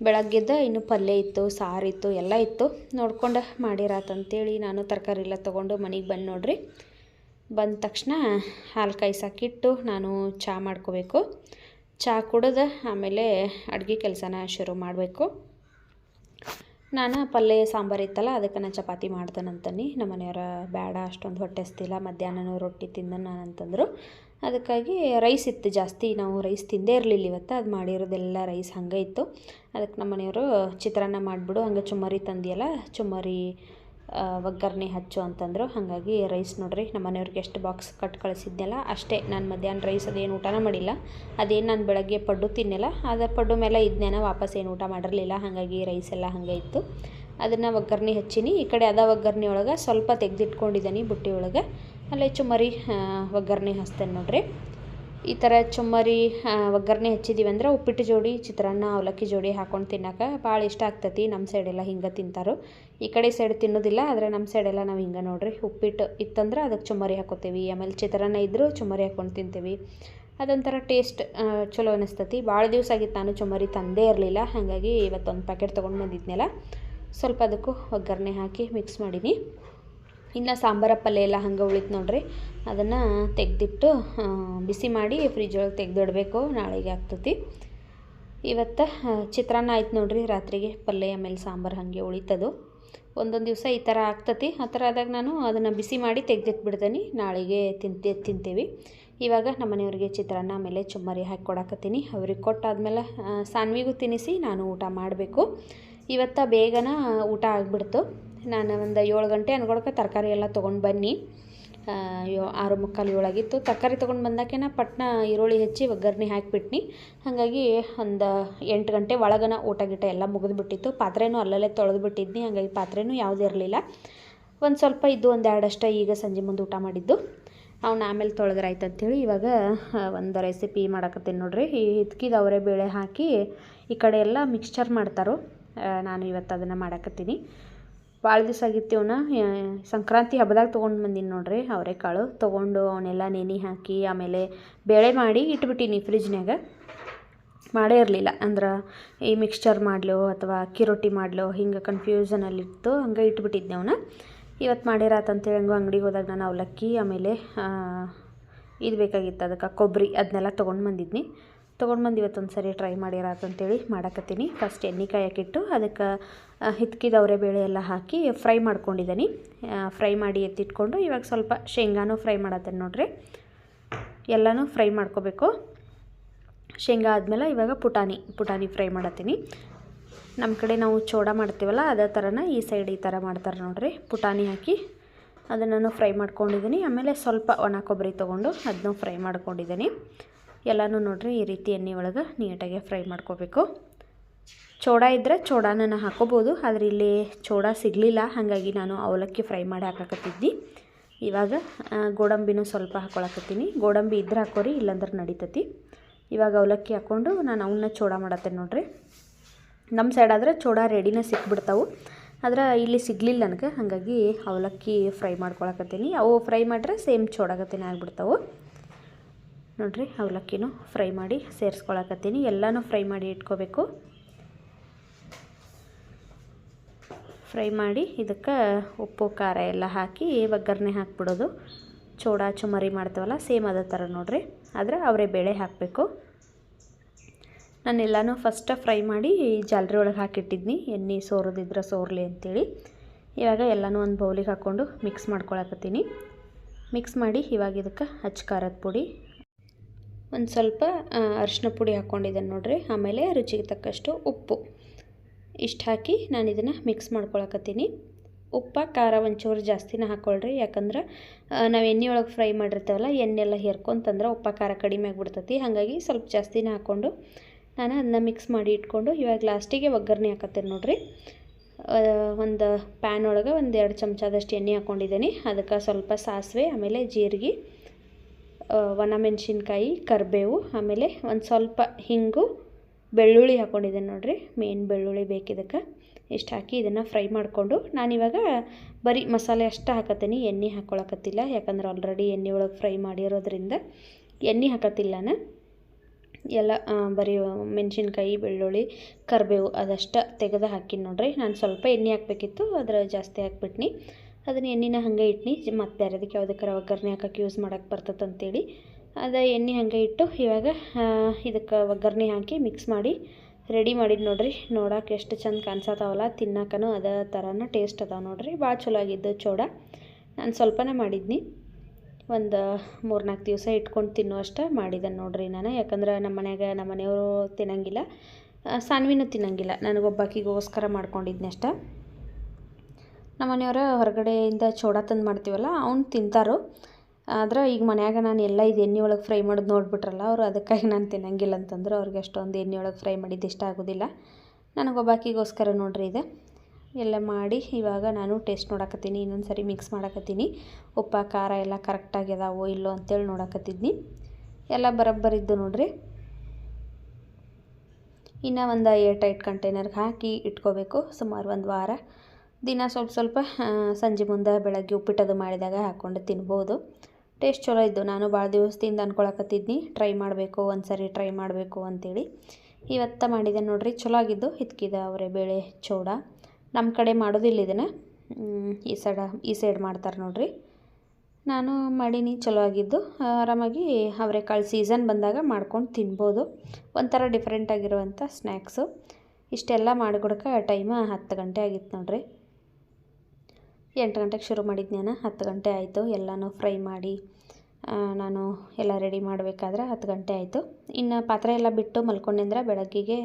ಬೆಳಗ್ಗೆದ್ದ ಇನ್ನು ಪಲ್ಯ ಇತ್ತು ಸಾರಿತ್ತು ಎಲ್ಲ ಇತ್ತು. ನೋಡ್ಕೊಂಡು ಮಾಡಿರಾತಂತೇಳಿ ನಾನು ತರಕಾರಿ ಎಲ್ಲ ತೊಗೊಂಡು ಮನೆಗೆ ಬಂದು ನೋಡ್ರಿ. ಬಂದ ತಕ್ಷಣ ಹಾಲು ಕಾಯಿಸಾಕಿಟ್ಟು ನಾನು ಚಹಾ ಮಾಡ್ಕೋಬೇಕು. ಚಹಾ ಕುಡಿದು ಆಮೇಲೆ ಅಡುಗೆ ಕೆಲಸನ ಶುರು ಮಾಡಬೇಕು. ನಾನು ಪಲ್ಯ ಸಾಂಬಾರು ಇತ್ತಲ್ಲ, ಅದಕ್ಕೆ ನಾನು ಚಪಾತಿ ಮಾಡ್ತಾನಂತನಿ ನಮ್ಮ ಮನೆಯವರ ಬೇಡ ಅಷ್ಟೊಂದು ಹೊಟ್ಟೆ ಹಸ್ತಿಲ್ಲ, ಮಧ್ಯಾಹ್ನನೂ ರೊಟ್ಟಿ ತಿಂದ ನಾನು ಅಂತಂದರು ಅದಕ್ಕಾಗಿ ರೈಸ್ ಇತ್ತು ಜಾಸ್ತಿ, ನಾವು ರೈಸ್ ತಿಂದೇ ಇರಲಿಲ್ಲ ಇವತ್ತು, ಅದು ಮಾಡಿರೋದೆಲ್ಲ ರೈಸ್ ಹಂಗೆ ಇತ್ತು. ಅದಕ್ಕೆ ನಮ್ಮ ಮನೆಯವರು ಚಿತ್ರಾನ್ನ ಮಾಡಿಬಿಡು, ಹಂಗೆ ಚುಮ್ಮರಿ ತಂದಿಯಲ್ಲ, ಚುಮ್ಮರಿ ಒಗ್ಗರಣೆ ಹಚ್ಚು ಅಂತಂದರು. ಹಾಗಾಗಿ ರೈಸ್ ನೋಡ್ರಿ, ನಮ್ಮ ಮನೆಯವ್ರಿಗೆ ಎಷ್ಟು ಬಾಕ್ಸ್ ಕಟ್ ಕಳಿಸಿದ್ನಲ್ಲ, ಅಷ್ಟೇ. ನಾನು ಮಧ್ಯಾಹ್ನ ರೈಸ್ ಅದೇನು ಊಟನ ಮಾಡಿಲ್ಲ. ಅದೇನು ನಾನು ಬೆಳಗ್ಗೆ ಪಡ್ಡು ತಿನ್ನಲ್ಲ. ಅದು ಪಡ್ಡು ಮೇಲೆ ಇದನ್ನೇನ ವಾಪಸ್ ಏನು ಊಟ ಮಾಡಿರಲಿಲ್ಲ. ಹಾಗಾಗಿ ರೈಸ್ ಎಲ್ಲ ಹಾಗೆ ಇತ್ತು. ಅದನ್ನು ಒಗ್ಗರಣೆ ಹಚ್ಚೀನಿ. ಈ ಕಡೆ ಅದ ಒಗ್ಗರಣೆ ಒಳಗೆ ಸ್ವಲ್ಪ ತೆಗೆದಿಟ್ಕೊಂಡಿದ್ದೀನಿ ಬುಟ್ಟಿ ಒಳಗೆ. ಅಲ್ಲೇ ಚುಮ್ಮರಿ ಒಗ್ಗರಣೆ ಹಚ್ತೇನೆ ನೋಡ್ರಿ. ಈ ಥರ ಚುಮ್ಮರಿ ಒಗ್ಗರಣೆ ಹಚ್ಚಿದ್ದೀವಿ ಅಂದ್ರೆ ಉಪ್ಪಿಟ್ಟು ಜೋಡಿ, ಚಿತ್ರಾನ್ನ, ಅವಲಕ್ಕಿ ಜೋಡಿ ಹಾಕೊಂಡು ತಿನ್ನೋಕೆ ಭಾಳ ಇಷ್ಟ ಆಗ್ತತಿ. ನಮ್ಮ ಸೈಡೆಲ್ಲ ಹಿಂಗೆ ತಿಂತಾರೋ. ಈ ಕಡೆ ಸೈಡ್ ತಿನ್ನೋದಿಲ್ಲ, ಆದರೆ ನಮ್ಮ ಸೈಡೆಲ್ಲ ನಾವು ಹಿಂಗೆ ನೋಡ್ರಿ. ಉಪ್ಪಿಟ್ಟು ಇತ್ತಂದ್ರೆ ಅದಕ್ಕೆ ಚುಮ್ಮರಿ ಹಾಕೋತೀವಿ. ಆಮೇಲೆ ಚಿತ್ರಾನ್ನ ಇದ್ದರೂ ಚುಮ್ಮರಿ ಹಾಕ್ಕೊಂಡು ತಿಂತೀವಿ. ಅದೊಂಥರ ಟೇಸ್ಟ್ ಚಲೋ ಅನಿಸ್ತತಿ. ಭಾಳ ದಿವಸ ಆಗಿತ್ತು ನಾನು ಚುಮ್ಮರಿ ತಂದೇ ಇರಲಿಲ್ಲ. ಹಾಗಾಗಿ ಇವತ್ತೊಂದು ಪ್ಯಾಕೆಟ್ ತೊಗೊಂಡು ಬಂದಿದ್ನಲ್ಲ, ಸ್ವಲ್ಪ ಅದಕ್ಕೂ ಒಗ್ಗರಣೆ ಹಾಕಿ ಮಿಕ್ಸ್ ಮಾಡೀನಿ. ಇನ್ನು ಸಾಂಬಾರ ಪಲ್ಯ ಎಲ್ಲ ಹಂಗೆ ಉಳಿತು ನೋಡ್ರಿ. ಅದನ್ನು ತೆಗೆದಿಟ್ಟು ಬಿಸಿ ಮಾಡಿ ಫ್ರಿಜ್ ಒಳಗೆ ತೆಗೆದಿಡಬೇಕು. ನಾಳೆಗೆ ಆಗ್ತತಿ. ಇವತ್ತು ಚಿತ್ರಾನ್ನ ಆಯ್ತು ನೋಡ್ರಿ. ರಾತ್ರಿಗೆ ಪಲ್ಯ, ಆಮೇಲೆ ಸಾಂಬಾರು ಹಾಗೆ ಉಳಿತದು. ಒಂದೊಂದು ದಿವಸ ಈ ಥರ ಆಗ್ತತಿ. ಆ ಥರ ಆದಾಗ ನಾನು ಅದನ್ನು ಬಿಸಿ ಮಾಡಿ ತೆಗೆದಿಟ್ಬಿಡ್ತೀನಿ. ನಾಳೆಗೆ ತಿಂತೆ, ತಿಂತೀವಿ. ಇವಾಗ ನಮ್ಮ ಮನೆಯವ್ರಿಗೆ ಚಿತ್ರಾನ್ನ ಆಮೇಲೆ ಚುಮ್ಮರಿ ಹಾಕಿ ಕೊಡಕತ್ತೀನಿ. ಅವ್ರಿಗೆ ಕೊಟ್ಟಾದ್ಮೇಲೆ ಸಾನ್ವಿಗೂ ತಿನ್ನಿಸಿ ನಾನು ಊಟ ಮಾಡಬೇಕು. ಇವತ್ತು ಬೇಗನ ಊಟ ಆಗಿಬಿಡ್ತು. ನಾನು ಒಂದು ಏಳು ಗಂಟೆ ಅನ್ಕೊಳಕ್ಕೆ ತರಕಾರಿ ಎಲ್ಲ ತೊಗೊಂಡು ಬನ್ನಿ. ಯೋ ಆರು ಮುಕ್ಕಾಲು ಏಳಾಗಿತ್ತು. ತರಕಾರಿ ತೊಗೊಂಡು ಬಂದಾಕೆನ ಪಟ್ನ ಈರುಳ್ಳಿ ಹೆಚ್ಚಿ ಒಗ್ಗರಣೆ ಹಾಕಿಬಿಟ್ನಿ. ಹಾಗಾಗಿ ಒಂದು ಎಂಟು ಗಂಟೆ ಒಳಗನ ಊಟ ಗೀಟ ಎಲ್ಲ ಮುಗಿದ್ಬಿಟ್ಟಿತ್ತು. ಪಾತ್ರೆನೂ ಅಲ್ಲಲ್ಲೇ ತೊಳೆದು ಬಿಟ್ಟಿದ್ನಿ ಹಾಗಾಗಿ ಪಾತ್ರೆನೂ ಯಾವುದೂ ಇರಲಿಲ್ಲ. ಒಂದು ಸ್ವಲ್ಪ ಇದ್ದು ಒಂದು ಎರಡಷ್ಟ ಈಗ ಸಂಜೆ ಮುಂದೆ ಊಟ ಮಾಡಿದ್ದು. ಅವನ್ನ ಆಮೇಲೆ ತೊಳೆದ್ರಾಯ್ತು ಅಂಥೇಳಿ ಇವಾಗ ಒಂದು ರೆಸಿಪಿ ಮಾಡಕತ್ತೀನಿ ನೋಡ್ರಿ. ಈ ಹಿತ್ಕಿದ ಅವರೇ ಬೇಳೆ ಹಾಕಿ ಈ ಕಡೆ ಎಲ್ಲ ಮಿಕ್ಸ್ಚರ್ ಮಾಡ್ತಾರೋ ನಾನು ಇವತ್ತು ಅದನ್ನು ಮಾಡಕತ್ತೀನಿ. ಭಾಳ ದಿವಸ ಆಗಿತ್ತು ಇವನ್ನ. ಸಂಕ್ರಾಂತಿ ಹಬ್ಬದಾಗ ತೊಗೊಂಡು ಬಂದೀನಿ ನೋಡ್ರಿ ಅವರೆಕಾಳು. ತೊಗೊಂಡು ಅವನ್ನೆಲ್ಲ ನೆನೆ ಹಾಕಿ ಆಮೇಲೆ ಬೇಳೆ ಮಾಡಿ ಇಟ್ಬಿಟ್ಟೀನಿ ಫ್ರಿಜ್ನಾಗ ಮಾಡೇ ಇರಲಿಲ್ಲ. ಅಂದ್ರೆ ಈ ಮಿಕ್ಸ್ಚರ್ ಮಾಡಲೋ ಅಥವಾ ಅಕ್ಕಿ ರೊಟ್ಟಿ ಮಾಡಲೋ ಹಿಂಗೆ ಕನ್ಫ್ಯೂಸನಲ್ಲಿತ್ತು ಹಂಗೆ ಇಟ್ಬಿಟ್ಟಿದ್ದೆ ಅವನ್ನ ಇವತ್ತು ಮಾಡಿರಾತಂತೇಳಿ ಹಂಗೆ ಅಂಗಡಿಗೆ ಹೋದಾಗ ನಾನು ಅವಲಕ್ಕಿ ಆಮೇಲೆ ಇದು ಬೇಕಾಗಿತ್ತು ಅದಕ್ಕೆ ಕೊಬ್ಬರಿ ಅದನ್ನೆಲ್ಲ ತೊಗೊಂಡು ಬಂದಿದ್ನಿ. ತೊಗೊಂಡು ಬಂದು ಇವತ್ತೊಂದು ಸರಿ ಟ್ರೈ ಅಂತೇಳಿ ಮಾಡಕತ್ತೀನಿ. ಫಸ್ಟ್ ಎಣ್ಣೆ ಕಾಯಕ್ಕಿಟ್ಟು ಅದಕ್ಕೆ ಹಿತ್ಕಿದ ಬೇಳೆ ಎಲ್ಲ ಹಾಕಿ ಫ್ರೈ ಮಾಡ್ಕೊಂಡಿದ್ದೀನಿ ಫ್ರೈ ಮಾಡಿ ಎತ್ತಿಟ್ಕೊಂಡು ಇವಾಗ ಸ್ವಲ್ಪ ಶೇಂಗಾನೂ ಫ್ರೈ ಮಾಡತ್ತೆ ನೋಡ್ರಿ. ಎಲ್ಲನೂ ಫ್ರೈ ಮಾಡ್ಕೋಬೇಕು. ಶೇಂಗಾ ಆದಮೇಲೆ ಇವಾಗ ಪುಟಾಣಿ ಪುಟಾಣಿ ಫ್ರೈ ಮಾಡತ್ತೀನಿ. ನಮ್ಮ ಕಡೆ ನಾವು ಚೋಡ ಮಾಡ್ತೀವಲ್ಲ ಅದೇ ಥರನ ಈ ಸೈಡ್ ಈ ಥರ ಮಾಡ್ತಾರೆ ನೋಡ್ರಿ. ಪುಟಾಣಿ ಹಾಕಿ ಅದನ್ನು ಫ್ರೈ ಮಾಡ್ಕೊಂಡಿದ್ದೀನಿ ಆಮೇಲೆ ಸ್ವಲ್ಪ ಒಣ ಕೊಬ್ಬರಿ ತೊಗೊಂಡು ಅದನ್ನೂ ಫ್ರೈ ಮಾಡ್ಕೊಂಡಿದ್ದೀನಿ ಎಲ್ಲನೂ ನೋಡ್ರಿ ಈ ರೀತಿ ಎಣ್ಣೆ ಒಳಗೆ ನೀಟಾಗಿ ಫ್ರೈ ಮಾಡ್ಕೋಬೇಕು. ಚೋಡ ಇದ್ದರೆ ಚೋಡಾನ ಹಾಕೋಬೋದು, ಆದರೆ ಇಲ್ಲಿ ಚೋಡ ಸಿಗಲಿಲ್ಲ, ಹಾಗಾಗಿ ನಾನು ಅವಲಕ್ಕಿ ಫ್ರೈ ಮಾಡಿ ಹಾಕಕತ್ತಿದ್ದೆ. ಇವಾಗ ಗೋಡಂಬಿನೂ ಸ್ವಲ್ಪ ಹಾಕೊಳಕತ್ತೀನಿ. ಗೋಡಂಬಿ ಇದ್ರೆ ಹಾಕೋರಿ, ಇಲ್ಲಾಂದ್ರೆ ನಡೀತತಿ. ಇವಾಗ ಅವಲಕ್ಕಿ ಹಾಕ್ಕೊಂಡು ನಾನು ಅವನ್ನ ಚೋಡ ಮಾಡತ್ತೆ ನೋಡ್ರಿ. ನಮ್ಮ ಸೈಡ್ ಆದರೆ ಚೋಡ ರೆಡಿನೇ ಸಿಕ್ಬಿಡ್ತಾವೆ. ಆದ್ರೆ ಇಲ್ಲಿ ಸಿಗಲಿಲ್ಲ ನನಗೆ, ಹಾಗಾಗಿ ಅವಲಕ್ಕಿ ಫ್ರೈ ಮಾಡ್ಕೊಳಕತ್ತೀನಿ. ಅವು ಫ್ರೈ ಮಾಡ್ರೆ ಸೇಮ್ ಚೋಡಾಗತ್ತೇನೆ ಆಗಿಬಿಡ್ತಾವೆ. ನೋಡಿರಿ, ಅವಲಕ್ಕಿನೂ ಫ್ರೈ ಮಾಡಿ ಸೇರಿಸ್ಕೊಳಕತ್ತೀನಿ. ಎಲ್ಲನೂ ಫ್ರೈ ಮಾಡಿ ಇಟ್ಕೋಬೇಕು. ಫ್ರೈ ಮಾಡಿ ಇದಕ್ಕೆ ಉಪ್ಪು, ಖಾರ ಎಲ್ಲ ಹಾಕಿ ಒಗ್ಗರಣೆ ಹಾಕ್ಬಿಡೋದು. ಚೋಡಾ ಚುಮರಿ ಮಾಡ್ತೀವಲ್ಲ, ಸೇಮ್ ಅದೇ ಥರ ನೋಡಿರಿ. ಆದರೆ ಅವರೇ ಬೇಳೆ ಹಾಕಬೇಕು. ನಾನೆಲ್ಲನೂ ಫಸ್ಟ್ ಫ್ರೈ ಮಾಡಿ ಜಾಲರಿ ಒಳಗೆ ಹಾಕಿಟ್ಟಿದ್ನಿ. ಎಣ್ಣೆ ಸೋರೋದಿದ್ರೆ ಸೋರ್ಲಿ ಅಂತೇಳಿ. ಇವಾಗ ಎಲ್ಲನೂ ಒಂದು ಬೌಲಿಗೆ ಹಾಕ್ಕೊಂಡು ಮಿಕ್ಸ್ ಮಾಡ್ಕೊಳಕತ್ತೀನಿ. ಮಿಕ್ಸ್ ಮಾಡಿ ಇವಾಗ ಇದಕ್ಕೆ ಹಚ್ಚಿ ಖಾರದ ಪುಡಿ ಒಂದು ಸ್ವಲ್ಪ ಅರಿಶಿನ ಪುಡಿ ಹಾಕ್ಕೊಂಡಿದ್ದೇನೆ ನೋಡಿರಿ. ಆಮೇಲೆ ರುಚಿಗೆ ತಕ್ಕಷ್ಟು ಉಪ್ಪು. ಇಷ್ಟು ಹಾಕಿ ನಾನು ಇದನ್ನು ಮಿಕ್ಸ್ ಮಾಡ್ಕೊಳಕತ್ತೀನಿ. ಉಪ್ಪ, ಖಾರ ಒಂಚೂರು ಜಾಸ್ತಿನ ಹಾಕ್ಕೊಳ್ರಿ ಯಾಕಂದ್ರೆ ನಾವು ಎಣ್ಣೆ ಒಳಗೆ ಫ್ರೈ ಮಾಡಿರ್ತೇವಲ್ಲ ಎಣ್ಣೆ ಎಲ್ಲ ಹೇರ್ಕೊಂತಂದ್ರೆ ಉಪ್ಪ, ಖಾರ ಕಡಿಮೆ ಆಗಿಬಿಡ್ತೈತಿ. ಹಾಗಾಗಿ ಸ್ವಲ್ಪ ಜಾಸ್ತಿನ ಹಾಕ್ಕೊಂಡು ನಾನು ಅದನ್ನ ಮಿಕ್ಸ್ ಮಾಡಿ ಇಟ್ಕೊಂಡು ಇವಾಗ ಲಾಸ್ಟಿಗೆ ಒಗ್ಗರಣೆ ಹಾಕತ್ತೇನೆ ನೋಡಿರಿ. ಒಂದು ಪ್ಯಾನ್ ಒಳಗೆ ಒಂದು ಎರಡು ಚಮಚದಷ್ಟು ಎಣ್ಣೆ ಹಾಕ್ಕೊಂಡಿದ್ದೀನಿ ಅದಕ್ಕೆ ಸ್ವಲ್ಪ ಸಾಸಿವೆ, ಆಮೇಲೆ ಜೀರಿಗೆ ಒಣ ಮೆಣಸಿನ್ಕಾಯಿ ಕರಿಬೇವು, ಆಮೇಲೆ ಒಂದು ಸ್ವಲ್ಪ ಹಿಂಗು ಬೆಳ್ಳುಳ್ಳಿ ಹಾಕ್ಕೊಂಡಿದ್ದೀನಿ ನೋಡಿರಿ. ಮೇನ್ ಬೆಳ್ಳುಳ್ಳಿ ಬೇಕಿದ್ದಕ್ಕೆ ಇಷ್ಟು ಹಾಕಿ ಇದನ್ನು ಫ್ರೈ ಮಾಡಿಕೊಂಡು ನಾನಿವಾಗ ಬರೀ ಮಸಾಲೆ ಅಷ್ಟು ಹಾಕತ್ತೀನಿ. ಎಣ್ಣೆ ಹಾಕ್ಕೊಳಕತ್ತಿಲ್ಲ ಯಾಕಂದ್ರೆ ಆಲ್ರೆಡಿ ಎಣ್ಣೆ ಒಳಗೆ ಫ್ರೈ ಮಾಡಿರೋದ್ರಿಂದ ಎಣ್ಣೆ ಹಾಕತ್ತಿಲ್ಲ ಎಲ್ಲ ಬರೀ ಮೆಣಸಿನ್ಕಾಯಿ, ಬೆಳ್ಳುಳ್ಳಿ, ಕರಿಬೇವು ಅದಷ್ಟು ತೆಗೆದು ಹಾಕಿನಿ ನೋಡಿರಿ. ನಾನು ಸ್ವಲ್ಪ ಎಣ್ಣೆ ಹಾಕಬೇಕಿತ್ತು, ಅದ್ರ ಜಾಸ್ತಿ ಹಾಕ್ಬಿಟ್ನಿ. ಅದನ್ನ ಎಣ್ಣೆನ ಹಂಗೆ ಇಟ್ನಿ. ಮತ್ತು ಬೇರೆದಕ್ಕೆ ಯಾವುದಕ್ಕಾರ ಒಗ್ಗರಣೆ ಹಾಕಕ್ಕೆ ಯೂಸ್ ಮಾಡೋಕ್ಕೆ ಬರ್ತದೆ ಅಂತೇಳಿ ಅದು ಎಣ್ಣೆ ಹಾಗೆ ಇಟ್ಟು ಇವಾಗ ಇದಕ್ಕೆ ಒಗ್ಗರಣೆ ಹಾಕಿ ಮಿಕ್ಸ್ ಮಾಡಿ ರೆಡಿ ಮಾಡಿದ್ದು ನೋಡ್ರಿ. ನೋಡೋಕೆ ಎಷ್ಟು ಚಂದ ಕಾಣಿಸತ್ತಾವಲ್ಲ ತಿನ್ನಕ್ಕೂ ಅದೇ ಥರನ ಟೇಸ್ಟ್ ಅದಾವೆ ನೋಡ್ರಿ. ಭಾಳ ಚಲೋ ಆಗಿದ್ದು ಚೋಡ. ನಾನು ಸ್ವಲ್ಪನೇ ಮಾಡಿದ್ನಿ. ಒಂದು ಮೂರು ನಾಲ್ಕು ದಿವಸ ಇಟ್ಕೊಂಡು ತಿನ್ನುವಷ್ಟು ಮಾಡಿದೆ ನೋಡ್ರಿ ನಾನು. ಯಾಕಂದ್ರೆ ನಮ್ಮ ಮನೆಯಾಗ ನಮ್ಮ ಮನೆಯವರು ತಿನ್ನಂಗಿಲ್ಲ. ಸಾನ್ವಿನೂ ತಿನ್ನಂಗಿಲ್ಲ. ನನಗೊಬ್ಬಾಕಿಗೋಸ್ಕರ ಮಾಡ್ಕೊಂಡಿದ್ನಿ ಅಷ್ಟೇ. ಮನೆಯವ್ರ ಹೊರಗಡೆಯಿಂದ ಚೋಡ ತಂದು ಮಾಡ್ತೀವಲ್ಲ, ಅವ್ನು ತಿಂತಾರೋ. ಆದ್ರೆ ಈಗ ಮನ್ಯಾಗ ನಾನು ಎಲ್ಲ ಇದು ಎಣ್ಣೆ ಒಳಗೆ ಫ್ರೈ ಮಾಡೋದು ನೋಡಿಬಿಟ್ರಲ್ಲ, ಅವರು ಅದಕ್ಕಾಗಿ ನಾನು ತಿನ್ನಂಗಿಲ್ಲ ಅಂತಂದ್ರೆ, ಅವ್ರಿಗೆ ಅಷ್ಟೊಂದು ಎಣ್ಣೆ ಒಳಗೆ ಫ್ರೈ ಮಾಡಿದ್ದು ಇಷ್ಟ ಆಗೋದಿಲ್ಲ. ನನಗೊಬ್ಬಾಕಿಗೋಸ್ಕರ ನೋಡ್ರಿ ಇದು. ಎಲ್ಲ ಮಾಡಿ ಇವಾಗ ನಾನು ಟೇಸ್ಟ್ ನೋಡಕತ್ತೀನಿ ಇನ್ನೊಂದು ಸರಿ ಮಿಕ್ಸ್ ಮಾಡಕತ್ತೀನಿ. ಉಪ್ಪ, ಖಾರ ಎಲ್ಲ ಕರೆಕ್ಟಾಗಿ ಅದಾವೋ ಇಲ್ಲೋ ಅಂತೇಳಿ ನೋಡಕತ್ತಿದ್ನಿ. ಎಲ್ಲ ಬರೋಬ್ಬರಿದ್ದು ನೋಡ್ರಿ. ಇನ್ನು ಒಂದು ಏರ್ ಟೈಟ್ ಕಂಟೈನರ್ಗೆ ಹಾಕಿ ಇಟ್ಕೋಬೇಕು, ಸುಮಾರು ಒಂದು ವಾರ. ದಿನ ಸ್ವಲ್ಪ ಸ್ವಲ್ಪ ಸಂಜೆ ಮುಂದೆ ಬೆಳಗ್ಗೆ ಉಪ್ಪಿಟ್ಟದು ಮಾಡಿದಾಗ ಹಾಕ್ಕೊಂಡು ತಿನ್ಬೋದು. ಟೇಸ್ಟ್ ಚಲೋ ಇದ್ದು. ನಾನು ಭಾಳ ದಿವಸದಿಂದ ಅಂದ್ಕೊಳಕತ್ತಿದ್ನಿ ಟ್ರೈ ಮಾಡಬೇಕು ಒಂದು ಸರಿ ಟ್ರೈ ಮಾಡಬೇಕು ಅಂತೇಳಿ. ಇವತ್ತ ಮಾಡಿದೆ ನೋಡ್ರಿ. ಚಲೋ ಆಗಿದ್ದು. ಹಿತ್ಕಿದ ಅವರೆ ಬೇಳೆ ಚೌಡ. ನಮ್ಮ ಕಡೆ ಮಾಡೋದಿಲ್ಲ ಇದನ್ನು. ಈ ಸೈಡ, ಈ ಸೈಡ್ ಮಾಡ್ತಾರೆ ನೋಡ್ರಿ. ನಾನು ಮಾಡೀನಿ. ಚಲೋ ಆಗಿದ್ದು. ಆರಾಮಾಗಿ ಅವರೆಕಾಳು ಸೀಸನ್ ಬಂದಾಗ ಮಾಡ್ಕೊಂಡು ತಿನ್ಬೋದು. ಒಂಥರ ಡಿಫ್ರೆಂಟ್ ಆಗಿರುವಂಥ ಸ್ನ್ಯಾಕ್ಸು ಇಷ್ಟೆಲ್ಲ ಮಾಡಿಕೊಡಕ್ಕೆ ಟೈಮ್ ಹತ್ತು ಗಂಟೆ ಆಗಿತ್ತು ನೋಡ್ರಿ. ಎಂಟು ಗಂಟೆಗೆ ಶುರು ಮಾಡಿದ್ದು ನಾನು. ಹತ್ತು ಗಂಟೆ ಆಯಿತು. ಎಲ್ಲನೂ ಫ್ರೈ ಮಾಡಿ ನಾನು ಎಲ್ಲ ರೆಡಿ ಮಾಡಬೇಕಾದ್ರೆ ಹತ್ತು ಗಂಟೆ ಆಯಿತು. ಇನ್ನು ಪಾತ್ರೆ ಎಲ್ಲ ಬಿಟ್ಟು ಮಲ್ಕೊಂಡೆಂದ್ರೆ ಬೆಳಗ್ಗೆಗೆ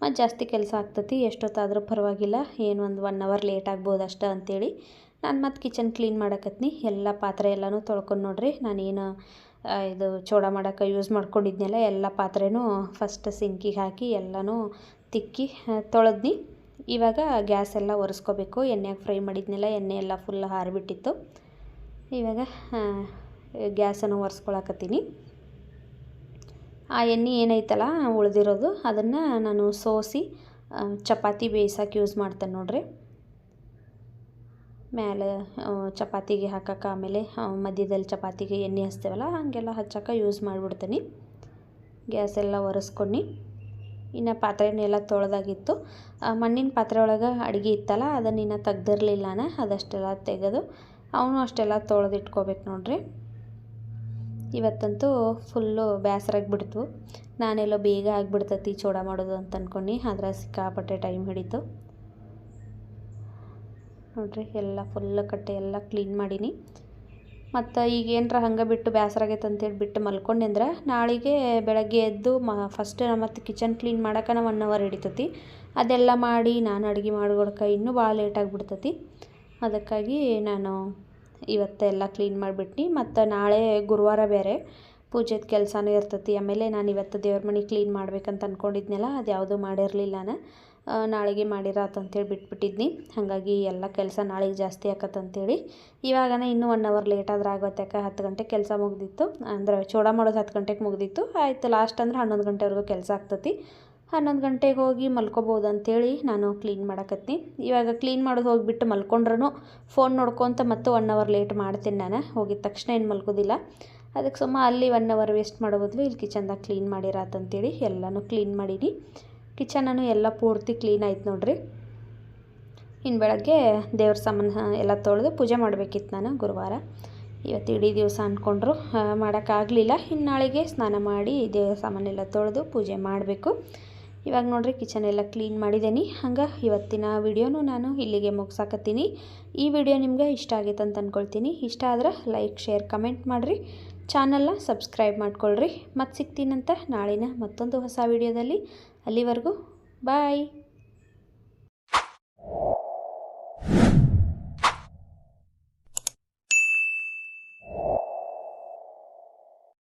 ಮತ್ತು ಜಾಸ್ತಿ ಕೆಲಸ ಆಗ್ತತಿ. ಎಷ್ಟೊತ್ತಾದರೂ ಪರವಾಗಿಲ್ಲ. ಏನು ಒಂದು ಒನ್ ಅವರ್ ಲೇಟ್ ಆಗ್ಬೋದು ಅಷ್ಟೇ ಅಂಥೇಳಿ ನಾನು ಮತ್ತು ಕಿಚನ್ ಕ್ಲೀನ್ ಮಾಡಕತ್ನಿ. ಎಲ್ಲ ಪಾತ್ರೆ ಎಲ್ಲನೂ ತೊಳ್ಕೊಂಡು ನೋಡ್ರಿ. ನಾನೇನು ಇದು ಚೋಡ ಮಾಡೋಕ್ಕೆ ಯೂಸ್ ಮಾಡ್ಕೊಂಡಿದ್ನೆಲ್ಲ, ಎಲ್ಲ ಪಾತ್ರೆನೂ ಫಸ್ಟ್ ಸಿಂಕಿಗೆ ಹಾಕಿ ಎಲ್ಲನೂ ತಿಕ್ಕಿ ತೊಳೆದ್ನಿ. ಇವಾಗ ಗ್ಯಾಸ್ ಎಲ್ಲ ಒರೆಸ್ಕೋಬೇಕು ಎಣ್ಣೆಗೆ ಫ್ರೈ ಮಾಡಿದ್ನೆಲ್ಲ ಎಣ್ಣೆ ಎಲ್ಲ ಫುಲ್ ಹಾರಿಬಿಟ್ಟಿತ್ತು ಇವಾಗ ಗ್ಯಾಸನ್ನು ಒರೆಸ್ಕೊಳಕತ್ತೀನಿ. ಆ ಎಣ್ಣೆ ಏನೈತಲ್ಲ, ಉಳಿದಿರೋದು, ಅದನ್ನು ನಾನು ಸೋಸಿ ಚಪಾತಿ ಬೇಯಿಸೋಕೆ ಯೂಸ್ ಮಾಡ್ತೇನೆ ನೋಡ್ರಿ. ಮೇಲೆ ಚಪಾತಿಗೆ ಹಾಕಕ್ಕೆ ಆಮೇಲೆ ಮಧ್ಯದಲ್ಲಿ ಚಪಾತಿಗೆ ಎಣ್ಣೆ ಹಚ್ತೇವಲ್ಲ, ಹಾಗೆಲ್ಲ ಹಚ್ಚಕ್ಕೆ ಯೂಸ್ ಮಾಡಿಬಿಡ್ತೀನಿ. ಗ್ಯಾಸ್ ಎಲ್ಲ ಒರೆಸ್ಕೊಂಡು. ಇನ್ನು ಪಾತ್ರೆನೆಲ್ಲ ತೊಳೆದಾಗಿತ್ತು. ಮಣ್ಣಿನ ಪಾತ್ರೆ ಒಳಗೆ ಅಡುಗೆ ಇತ್ತಲ್ಲ, ಅದನ್ನ ಇನ್ನು ತೆಗ್ದಿರ್ಲಿಲ್ಲ ನಾನು ಅದಷ್ಟೆಲ್ಲ ತೆಗೆದು ಅವನು ಅಷ್ಟೆಲ್ಲ ತೊಳೆದಿಟ್ಕೋಬೇಕು ನೋಡ್ರಿ. ಇವತ್ತಂತೂ ಫುಲ್ಲು ಬೇಸರಾಗಿ ಬಿಡ್ತು. ನಾನೆಲ್ಲೋ ಬೇಗ ಆಗಿಬಿಡ್ತೈತಿ ಚೋಡ ಮಾಡೋದು ಅಂತ ಅಂದ್ಕೊಂಡು ಆದ್ರೆ ಸಿಕ್ಕಾಪಟ್ಟೆ ಟೈಮ್ ಹಿಡಿತು. ನೋಡ್ರಿ, ಎಲ್ಲ ಫುಲ್ ಕಟ್ಟೆ ಎಲ್ಲ ಕ್ಲೀನ್ ಮಾಡೀನಿ. ಮತ್ತು ಈಗ ಏನರ ಹಂಗೆ ಬಿಟ್ಟು ಬೇಸರಾಗೈತೆ ಅಂತೇಳಿ ಬಿಟ್ಟು ಮಲ್ಕೊಂಡೆಂದ್ರೆ ನಾಳೆಗೆ ಬೆಳಗ್ಗೆ ಎದ್ದು ಮ ಫಸ್ಟ್ ಮತ್ತು ಕಿಚನ್ ಕ್ಲೀನ್ ಮಾಡೋಕೆ ನಾವು ಒನ್ ಅವರ್ ಹಿಡಿತತಿ. ಅದೆಲ್ಲ ಮಾಡಿ ನಾನು ಅಡುಗೆ ಮಾಡ್ಕೊಡಕ್ಕೆ ಇನ್ನೂ ಭಾಳ ಲೇಟ್ ಬಿಡ್ತತಿ ಅದಕ್ಕಾಗಿ ನಾನು ಇವತ್ತೆಲ್ಲ ಕ್ಲೀನ್ ಮಾಡಿಬಿಟ್ಟು ಮತ್ತು ನಾಳೆ ಗುರುವಾರ ಬೇರೆ ಪೂಜೆದ ಕೆಲಸನೂ ಇರ್ತತಿ. ಆಮೇಲೆ ನಾನು ಇವತ್ತು ದೇವ್ರ ಮನೆ ಕ್ಲೀನ್ ಮಾಡ್ಬೇಕಂತ ಅಂದ್ಕೊಂಡಿದ್ನಲ್ಲ ಅದು ಯಾವುದೂ ಮಾಡಿರಲಿಲ್ಲ ನಾನು. ನಾಳೆಗೆ ಮಾಡಿರಾತು ಬಿಟ್ಬಿಟ್ಟಿದ್ನಿ. ಹಾಗಾಗಿ ಎಲ್ಲ ಕೆಲಸ ನಾಳೆಗೆ ಜಾಸ್ತಿ ಆಕತ್ತಂತೇಳಿ ಇವಾಗನೇ ಇನ್ನೂ ಒನ್ ಅವರ್ ಲೇಟ್ ಆದ್ರೆ ಯಾಕೆ? ಹತ್ತು ಗಂಟೆಗೆ ಕೆಲಸ ಮುಗ್ದಿತ್ತು. ಅಂದ್ರೆ ಚೋಡ ಮಾಡೋದು ಹತ್ತು ಗಂಟೆಗೆ ಮುಗ್ದಿತ್ತು. ಆಯಿತು ಲಾಸ್ಟ್ ಅಂದ್ರೆ ಹನ್ನೊಂದು ಗಂಟೆವರೆಗೂ ಕೆಲಸ ಆಗ್ತತಿ. ಹನ್ನೊಂದು ಗಂಟೆಗೆ ಹೋಗಿ ಮಲ್ಕೋಬೋದು ಅಂತೇಳಿ ನಾನು ಕ್ಲೀನ್ ಮಾಡಕತ್ತೀನಿ ಇವಾಗ ಕ್ಲೀನ್ ಮಾಡೋದು ಹೋಗಿಬಿಟ್ಟು ಮಲ್ಕೊಂಡ್ರೂ ಫೋನ್ ನೋಡ್ಕೊತ ಮತ್ತು ಒನ್ ಅವರ್ ಲೇಟ್ ಮಾಡ್ತೀನಿ ನಾನು. ಹೋಗಿದ ತಕ್ಷಣ ಏನು ಮಲ್ಕೋದಿಲ್ಲ ಅದಕ್ಕೆ ಸುಮ್ಮ ಅಲ್ಲಿ ಒನ್ ಅವರ್ ವೇಸ್ಟ್ ಮಾಡೋ ಬದಲು ಇಲ್ಲಿ ಕಿಚನ್ದಾಗ ಕ್ಲೀನ್ ಮಾಡಿರಾತಂತೇಳಿ ಎಲ್ಲನೂ ಕ್ಲೀನ್ ಮಾಡೀನಿ. ಕಿಚನನ್ನು ಎಲ್ಲ ಪೂರ್ತಿ ಕ್ಲೀನ್ ಆಯ್ತು ನೋಡ್ರಿ. ಇನ್ನು ಬೆಳಗ್ಗೆ ದೇವ್ರ ಸಾಮಾನು ಎಲ್ಲ ತೊಳೆದು ಪೂಜೆ ಮಾಡಬೇಕಿತ್ತು ನಾನು ಗುರುವಾರ. ಇವತ್ತು ಇಡೀ ದಿವಸ ಅಂದ್ಕೊಂಡ್ರು ಮಾಡೋಕ್ಕಾಗಲಿಲ್ಲ. ಇನ್ನು ನಾಳೆಗೆ ಸ್ನಾನ ಮಾಡಿ ದೇವ್ರ ಸಾಮಾನೆಲ್ಲ ತೊಳೆದು ಪೂಜೆ ಮಾಡಬೇಕು. ಇವಾಗ ನೋಡಿರಿ ಕಿಚನ್ ಎಲ್ಲ ಕ್ಲೀನ್ ಮಾಡಿದ್ದೀನಿ ಹಂಗೆ ಇವತ್ತಿನ ವಿಡಿಯೋನು ನಾನು ಇಲ್ಲಿಗೆ ಮುಗಿಸಾಕತ್ತೀನಿ. ಈ ವಿಡಿಯೋ ನಿಮ್ಗೆ ಇಷ್ಟ ಆಗೈತೆ ಅಂತ ಅಂದ್ಕೊಳ್ತೀನಿ ಇಷ್ಟ ಆದ್ರೆ ಲೈಕ್, ಶೇರ್, ಕಮೆಂಟ್ ಮಾಡಿರಿ. ಚಾನಲ್ನ ಸಬ್ಸ್ಕ್ರೈಬ್ ಮಾಡ್ಕೊಳ್ರಿ. ಮತ್ತು ಸಿಗ್ತೀನಂತ ನಾಳಿನ ಮತ್ತೊಂದು ಹೊಸ ವಿಡಿಯೋದಲ್ಲಿ. ಅಲ್ಲಿವರೆಗೂ ಬಾಯ್